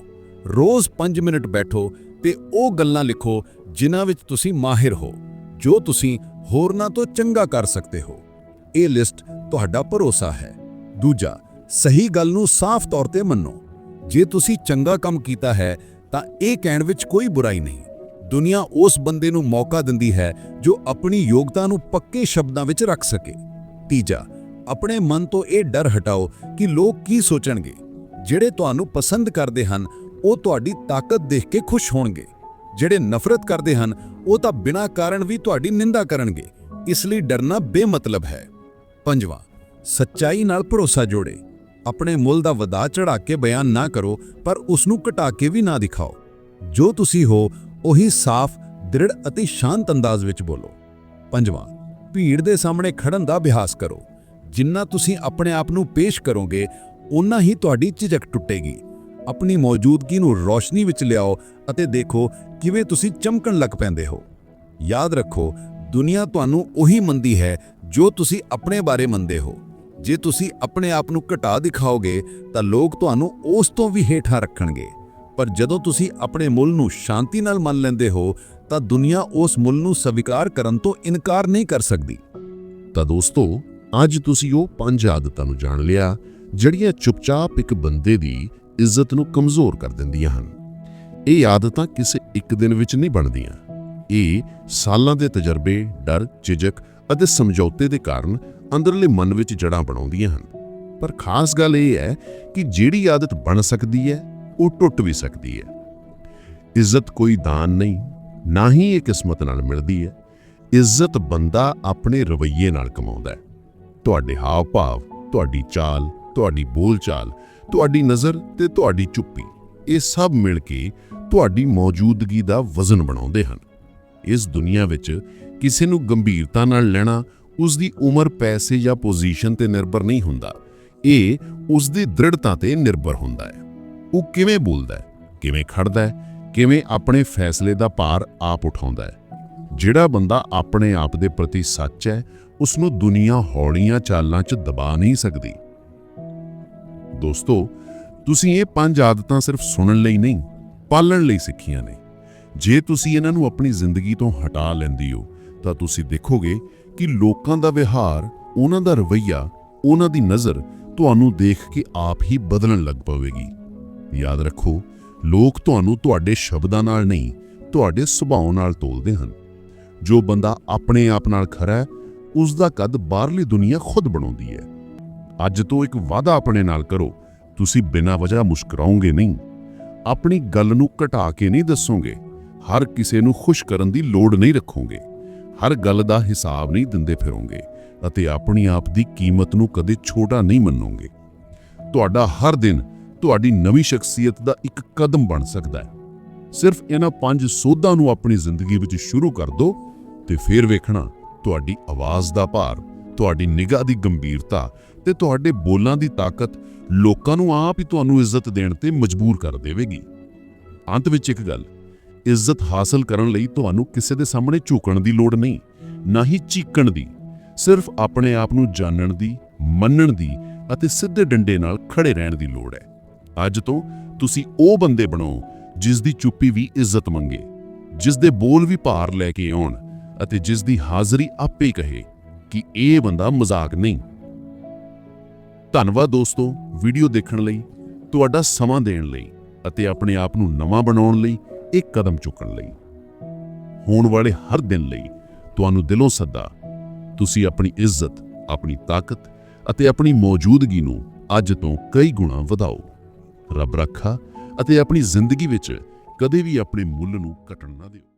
ਰੋਜ਼ 5 ਮਿੰਟ ਬੈਠੋ ਤੇ ਉਹ ਗੱਲਾਂ ਲਿਖੋ ਜਿਨ੍ਹਾਂ ਵਿੱਚ ਤੁਸੀਂ ਮਾਹਿਰ ਹੋ, ਜੋ ਤੁਸੀਂ ਹੋਰਨਾਂ ਤੋਂ ਚੰਗਾ ਕਰ ਸਕਦੇ ਹੋ। ਇਹ ਲਿਸਟ ਤੁਹਾਡਾ ਭਰੋਸਾ ਹੈ। ਦੂਜਾ, ਸਹੀ ਗੱਲ ਨੂੰ ਸਾਫ਼ ਤੌਰ ਤੇ ਮੰਨੋ। ਜੇ ਤੁਸੀਂ ਚੰਗਾ ਕੰਮ ਕੀਤਾ ਹੈ, ਤਾਂ ਇਹ ਕਹਿਣ ਵਿੱਚ ਕੋਈ ਬੁਰਾਈ ਨਹੀਂ। ਦੁਨੀਆ ਉਸ ਬੰਦੇ ਨੂੰ ਮੌਕਾ ਦਿੰਦੀ ਹੈ ਜੋ ਆਪਣੀ ਯੋਗਤਾ ਨੂੰ ਪੱਕੇ ਸ਼ਬਦਾਂ ਵਿੱਚ ਰੱਖ ਸਕੇ। ਤੀਜਾ ਆਪਣੇ ਮਨ ਤੋਂ ਇਹ ਡਰ ਹਟਾਓ ਕਿ ਲੋਕ ਕੀ ਸੋਚਣਗੇ। ਜਿਹੜੇ ਤੁਹਾਨੂੰ ਪਸੰਦ ਕਰਦੇ ਹਨ, ਉਹ ਤੁਹਾਡੀ ਤਾਕਤ ਦੇਖ ਕੇ ਖੁਸ਼ ਹੋਣਗੇ। ਜਿਹੜੇ ਨਫ਼ਰਤ ਕਰਦੇ ਹਨ, ਉਹ ਤਾਂ ਬਿਨਾਂ ਕਾਰਨ ਵੀ ਤੁਹਾਡੀ ਨਿੰਦਾ ਕਰਨਗੇ। ਇਸ ਲਈ ਡਰਨਾ ਬੇਮਤਲਬ ਹੈ। ਪੰਜਵਾਂ, ਸੱਚਾਈ ਨਾਲ ਭਰੋਸਾ ਜੋੜੇ। ਆਪਣੇ ਮੁੱਲ ਦਾ ਵਧਾ ਚੜਾ ਕੇ ਬਿਆਨ ਨਾ ਕਰੋ, ਪਰ ਉਸ ਨੂੰ ਘਟਾ ਕੇ ਵੀ ਨਾ ਦਿਖਾਓ। ਜੋ ਤੁਸੀਂ ਹੋ, ਉਹੀ ਸਾਫ਼, ਦ੍ਰਿੜ ਅਤੇ ਸ਼ਾਂਤ ਅੰਦਾਜ਼ ਵਿੱਚ ਬੋਲੋ। ਪੰਜਵਾਂ, ਭੀੜ ਦੇ ਸਾਹਮਣੇ ਖੜਨ ਦਾ ਅਭਿਆਸ ਕਰੋ। ਜਿੰਨਾ ਤੁਸੀਂ ਆਪਣੇ ਆਪ ਨੂੰ ਪੇਸ਼ ਕਰੋਗੇ ਉਨਾ ਹੀ ਤੁਹਾਡੀ ਝਿਜਕ ਟੁੱਟੇਗੀ। ਆਪਣੀ ਮੌਜੂਦਗੀ ਨੂੰ ਰੋਸ਼ਨੀ ਵਿੱਚ ਲਿਆਓ ਅਤੇ ਦੇਖੋ ਕਿਵੇਂ ਤੁਸੀਂ ਚਮਕਣ ਲੱਗ ਪੈਂਦੇ ਹੋ। ਯਾਦ ਰੱਖੋ, ਦੁਨੀਆ ਤੁਹਾਨੂੰ ਉਹੀ ਮੰਨਦੀ ਹੈ ਜੋ ਤੁਸੀਂ ਆਪਣੇ ਬਾਰੇ ਮੰਨਦੇ ਹੋ। ਜੇ ਤੁਸੀਂ ਆਪਣੇ ਆਪ ਨੂੰ ਘਟਾ ਦਿਖਾਓਗੇ, ਤਾਂ ਲੋਕ ਤੁਹਾਨੂੰ ਉਸ ਤੋਂ ਵੀ ਹੇਠਾਂ ਰੱਖਣਗੇ। ਪਰ ਜਦੋਂ ਤੁਸੀਂ ਆਪਣੇ ਮੁੱਲ ਨੂੰ ਸ਼ਾਂਤੀ ਨਾਲ ਮੰਨ ਲੈਂਦੇ ਹੋ, ਤਾਂ ਦੁਨੀਆ ਉਸ ਮੁੱਲ ਨੂੰ ਸਵੀਕਾਰ ਕਰਨ ਤੋਂ ਇਨਕਾਰ ਨਹੀਂ ਕਰ ਸਕਦੀ। ਤਾਂ ਦੋਸਤੋ ਅੱਜ ਤੁਸੀਂ ਉਹ ਪੰਜ ਆਦਤਾਂ ਨੂੰ ਜਾਣ ਲਿਆ, ਜਿਹੜੀਆਂ ਚੁੱਪਚਾਪ ਇੱਕ ਬੰਦੇ ਦੀ ਇੱਜ਼ਤ ਨੂੰ ਕਮਜ਼ੋਰ ਕਰ ਦਿੰਦੀਆਂ ਹਨ। ਇਹ ਆਦਤਾਂ ਕਿਸੇ ਇੱਕ ਦਿਨ ਵਿੱਚ ਨਹੀਂ ਬਣਦੀਆਂ। ਇਹ ਸਾਲਾਂ ਦੇ ਤਜਰਬੇ, ਡਰ, ਝਿਜਕ ਅਤੇ ਸਮਝੌਤੇ ਦੇ ਕਾਰਨ ਅੰਦਰਲੇ ਮਨ ਵਿੱਚ ਜੜਾਂ ਬਣਾਉਂਦੀਆਂ ਹਨ। ਪਰ ਖਾਸ ਗੱਲ ਇਹ ਹੈ ਕਿ ਜਿਹੜੀ ਆਦਤ ਬਣ ਸਕਦੀ ਹੈ, ਉਹ ਟੁੱਟ ਵੀ ਸਕਦੀ ਹੈ। ਇੱਜ਼ਤ ਕੋਈ ਦਾਨ ਨਹੀਂ, ਨਾ ਹੀ ਇਹ ਕਿਸਮਤ ਨਾਲ ਮਿਲਦੀ ਹੈ। ਇੱਜ਼ਤ ਬੰਦਾ ਆਪਣੇ ਰਵੱਈਏ ਨਾਲ ਕਮਾਉਂਦਾ ਹੈ। ਤੁਹਾਡੇ ਹਾਵ ਭਾਵ, ਤੁਹਾਡੀ ਚਾਲ, ਤੁਹਾਡੀ ਬੋਲਚਾਲ, ਤੁਹਾਡੀ ਨਜ਼ਰ ਤੇ ਤੁਹਾਡੀ ਚੁੱਪੀ, ਇਹ ਸਭ ਮਿਲ ਕੇ ਤੁਹਾਡੀ ਮੌਜੂਦਗੀ ਦਾ ਵਜ਼ਨ ਬਣਾਉਂਦੇ ਹਨ। ਇਸ ਦੁਨੀਆ ਵਿੱਚ ਕਿਸੇ ਨੂੰ ਗੰਭੀਰਤਾ ਨਾਲ ਲੈਣਾ ਉਸ ਦੀ ਉਮਰ, ਪੈਸੇ ਜਾਂ ਪੋਜੀਸ਼ਨ ਤੇ ਨਿਰਭਰ ਨਹੀਂ ਹੁੰਦਾ। ਇਹ ਉਸ ਦੀ ਦ੍ਰਿੜਤਾ ਤੇ ਨਿਰਭਰ ਹੁੰਦਾ ਹੈ। ਉਹ ਕਿਵੇਂ ਬੋਲਦਾ ਹੈ, ਕਿਵੇਂ ਖੜਦਾ ਹੈ, ਕਿਵੇਂ ਆਪਣੇ ਫੈਸਲੇ ਦਾ ਭਾਰ ਆਪ ਉਠਾਉਂਦਾ ਹੈ। ਜਿਹੜਾ ਬੰਦਾ ਆਪਣੇ ਆਪ ਦੇ ਪ੍ਰਤੀ ਸੱਚ ਹੈ ਉਸ ਨੂੰ ਦੁਨੀਆ ਹੌਲੀਆਂ ਚਾਲਾਂ 'ਚ ਦਬਾ ਨਹੀਂ ਸਕਦੀ। ਦੋਸਤੋ, ਤੁਸੀਂ ਇਹ ਪੰਜ ਆਦਤਾਂ ਸਿਰਫ ਸੁਣਨ ਲਈ ਨਹੀਂ, ਪਾਲਣ ਲਈ ਸਿੱਖੀਆਂ ਨੇ। ਜੇ ਤੁਸੀਂ ਇਹਨਾਂ ਨੂੰ ਆਪਣੀ ਜ਼ਿੰਦਗੀ ਤੋਂ ਹਟਾ ਲੈਂਦੀ ਹੋ, ਤਾਂ ਤੁਸੀਂ ਦੇਖੋਗੇ ਕਿ ਲੋਕਾਂ ਦਾ ਵਿਹਾਰ, ਉਹਨਾਂ ਦਾ ਰਵੱਈਆ, ਉਹਨਾਂ ਦੀ ਨਜ਼ਰ ਤੁਹਾਨੂੰ ਦੇਖ ਕੇ ਆਪ ਹੀ ਬਦਲਣ ਲੱਗ ਪਵੇਗੀ। ਯਾਦ ਰੱਖੋ, ਲੋਕ ਤੁਹਾਨੂੰ ਤੁਹਾਡੇ ਸ਼ਬਦਾਂ ਨਾਲ ਨਹੀਂ, ਤੁਹਾਡੇ ਸੁਭਾਅ ਨਾਲ ਤੋਲਦੇ ਹਨ। ਜੋ ਬੰਦਾ ਆਪਣੇ ਆਪ ਨਾਲ ਖਰਾ ਹੈ ਉਸ ਦਾ ਕੱਦ ਬਾਹਰਲੀ ਦੁਨੀਆ ਖੁਦ ਬਣਾਉਂਦੀ ਹੈ। ਅੱਜ ਤੋਂ ਇੱਕ ਵਾਅਦਾ ਆਪਣੇ ਨਾਲ ਕਰੋ, ਤੁਸੀਂ ਬਿਨਾਂ ਵਜ੍ਹਾ ਮੁਸਕਰਾਓਗੇ ਨਹੀਂ। ਆਪਣੀ ਗੱਲ ਨੂੰ ਘਟਾ ਕੇ ਨਹੀਂ ਦੱਸੋਗੇ। ਹਰ ਕਿਸੇ ਨੂੰ ਖੁਸ਼ ਕਰਨ ਦੀ ਲੋੜ ਨਹੀਂ ਰੱਖੋਗੇ। ਹਰ ਗੱਲ ਦਾ ਹਿਸਾਬ ਨਹੀਂ ਦਿੰਦੇ ਫਿਰੋਗੇ ਅਤੇ ਆਪਣੀ ਆਪ ਦੀ ਕੀਮਤ ਨੂੰ ਕਦੇ ਛੋਟਾ ਨਹੀਂ ਮੰਨੋਗੇ। ਤੁਹਾਡਾ ਹਰ ਦਿਨ ਤੁਹਾਡੀ ਨਵੀਂ ਸ਼ਖਸੀਅਤ ਦਾ ਇੱਕ ਕਦਮ ਬਣ ਸਕਦਾ ਹੈ। ਸਿਰਫ ਇਹਨਾਂ ਪੰਜ ਸੋਧਾਂ ਨੂੰ ਆਪਣੀ ਜ਼ਿੰਦਗੀ ਵਿੱਚ ਸ਼ੁਰੂ ਕਰ ਦਿਓ ਤੇ ਫਿਰ ਵੇਖਣਾ ਤੁਹਾਡੀ ਆਵਾਜ਼ ਦਾ ਭਾਰ, ਤੁਹਾਡੀ ਨਿਗਾਹ ਦੀ ਗੰਭੀਰਤਾ ਤੇ ਤੁਹਾਡੇ ਬੋਲਾਂ ਦੀ ਤਾਕਤ ਲੋਕਾਂ ਨੂੰ ਆਪ ਹੀ ਤੁਹਾਨੂੰ ਇੱਜ਼ਤ ਦੇਣ ਤੇ ਮਜਬੂਰ ਕਰ ਦੇਵੇਗੀ। ਅੰਤ ਵਿੱਚ ਇੱਕ ਗੱਲ, ਇੱਜ਼ਤ ਹਾਸਲ ਕਰਨ ਲਈ ਤੁਹਾਨੂੰ ਕਿਸੇ ਦੇ ਸਾਹਮਣੇ ਝੁਕਣ ਦੀ ਲੋੜ ਨਹੀਂ, ਨਾ ਹੀ ਚੀਕਣ ਦੀ। ਸਿਰਫ ਆਪਣੇ ਆਪ ਨੂੰ ਜਾਣਨ ਦੀ, ਮੰਨਣ ਦੀ ਅਤੇ ਸਿੱਧੇ ਡੰਡੇ ਨਾਲ ਖੜੇ ਰਹਿਣ ਦੀ ਲੋੜ ਹੈ। ਅੱਜ ਤੋਂ ਤੁਸੀਂ ਉਹ ਬੰਦੇ ਬਣੋ ਜਿਸ ਦੀ ਚੁੱਪੀ ਵੀ ਇੱਜ਼ਤ ਮੰਗੇ, ਜਿਸ ਦੇ ਬੋਲ ਵੀ ਭਾਰ ਲੈ ਕੇ ਆਉਣ ਅਤੇ ਜਿਸ ਦੀ ਹਾਜ਼ਰੀ ਆਪੇ ਕਹੇ ਕਿ ਇਹ ਬੰਦਾ ਮਜ਼ਾਕ ਨਹੀਂ। ਧੰਨਵਾਦ ਦੋਸਤੋ ਵੀਡੀਓ ਦੇਖਣ ਲਈ, ਤੁਹਾਡਾ ਸਮਾਂ ਦੇਣ ਲਈ ਅਤੇ ਆਪਣੇ ਆਪ ਨੂੰ ਨਵਾਂ ਬਣਾਉਣ ਲਈ ਇੱਕ ਕਦਮ ਚੁੱਕਣ ਲਈ। ਹੋਣ ਵਾਲੇ ਹਰ ਦਿਨ ਲਈ ਤੁਹਾਨੂੰ ਦਿਲੋਂ ਸੱਦਾ, ਤੁਸੀਂ ਆਪਣੀ ਇੱਜ਼ਤ, ਆਪਣੀ ਤਾਕਤ ਅਤੇ ਆਪਣੀ ਮੌਜੂਦਗੀ ਨੂੰ ਅੱਜ ਤੋਂ ਕਈ ਗੁਣਾ ਵਧਾਓ। ਰੱਬ ਰੱਖਾ ਅਤੇ ਆਪਣੀ ਜ਼ਿੰਦਗੀ ਵਿੱਚ ਕਦੇ ਵੀ ਆਪਣੇ ਮੁੱਲ ਨੂੰ ਘਟਣ ਨਾ ਦਿਓ।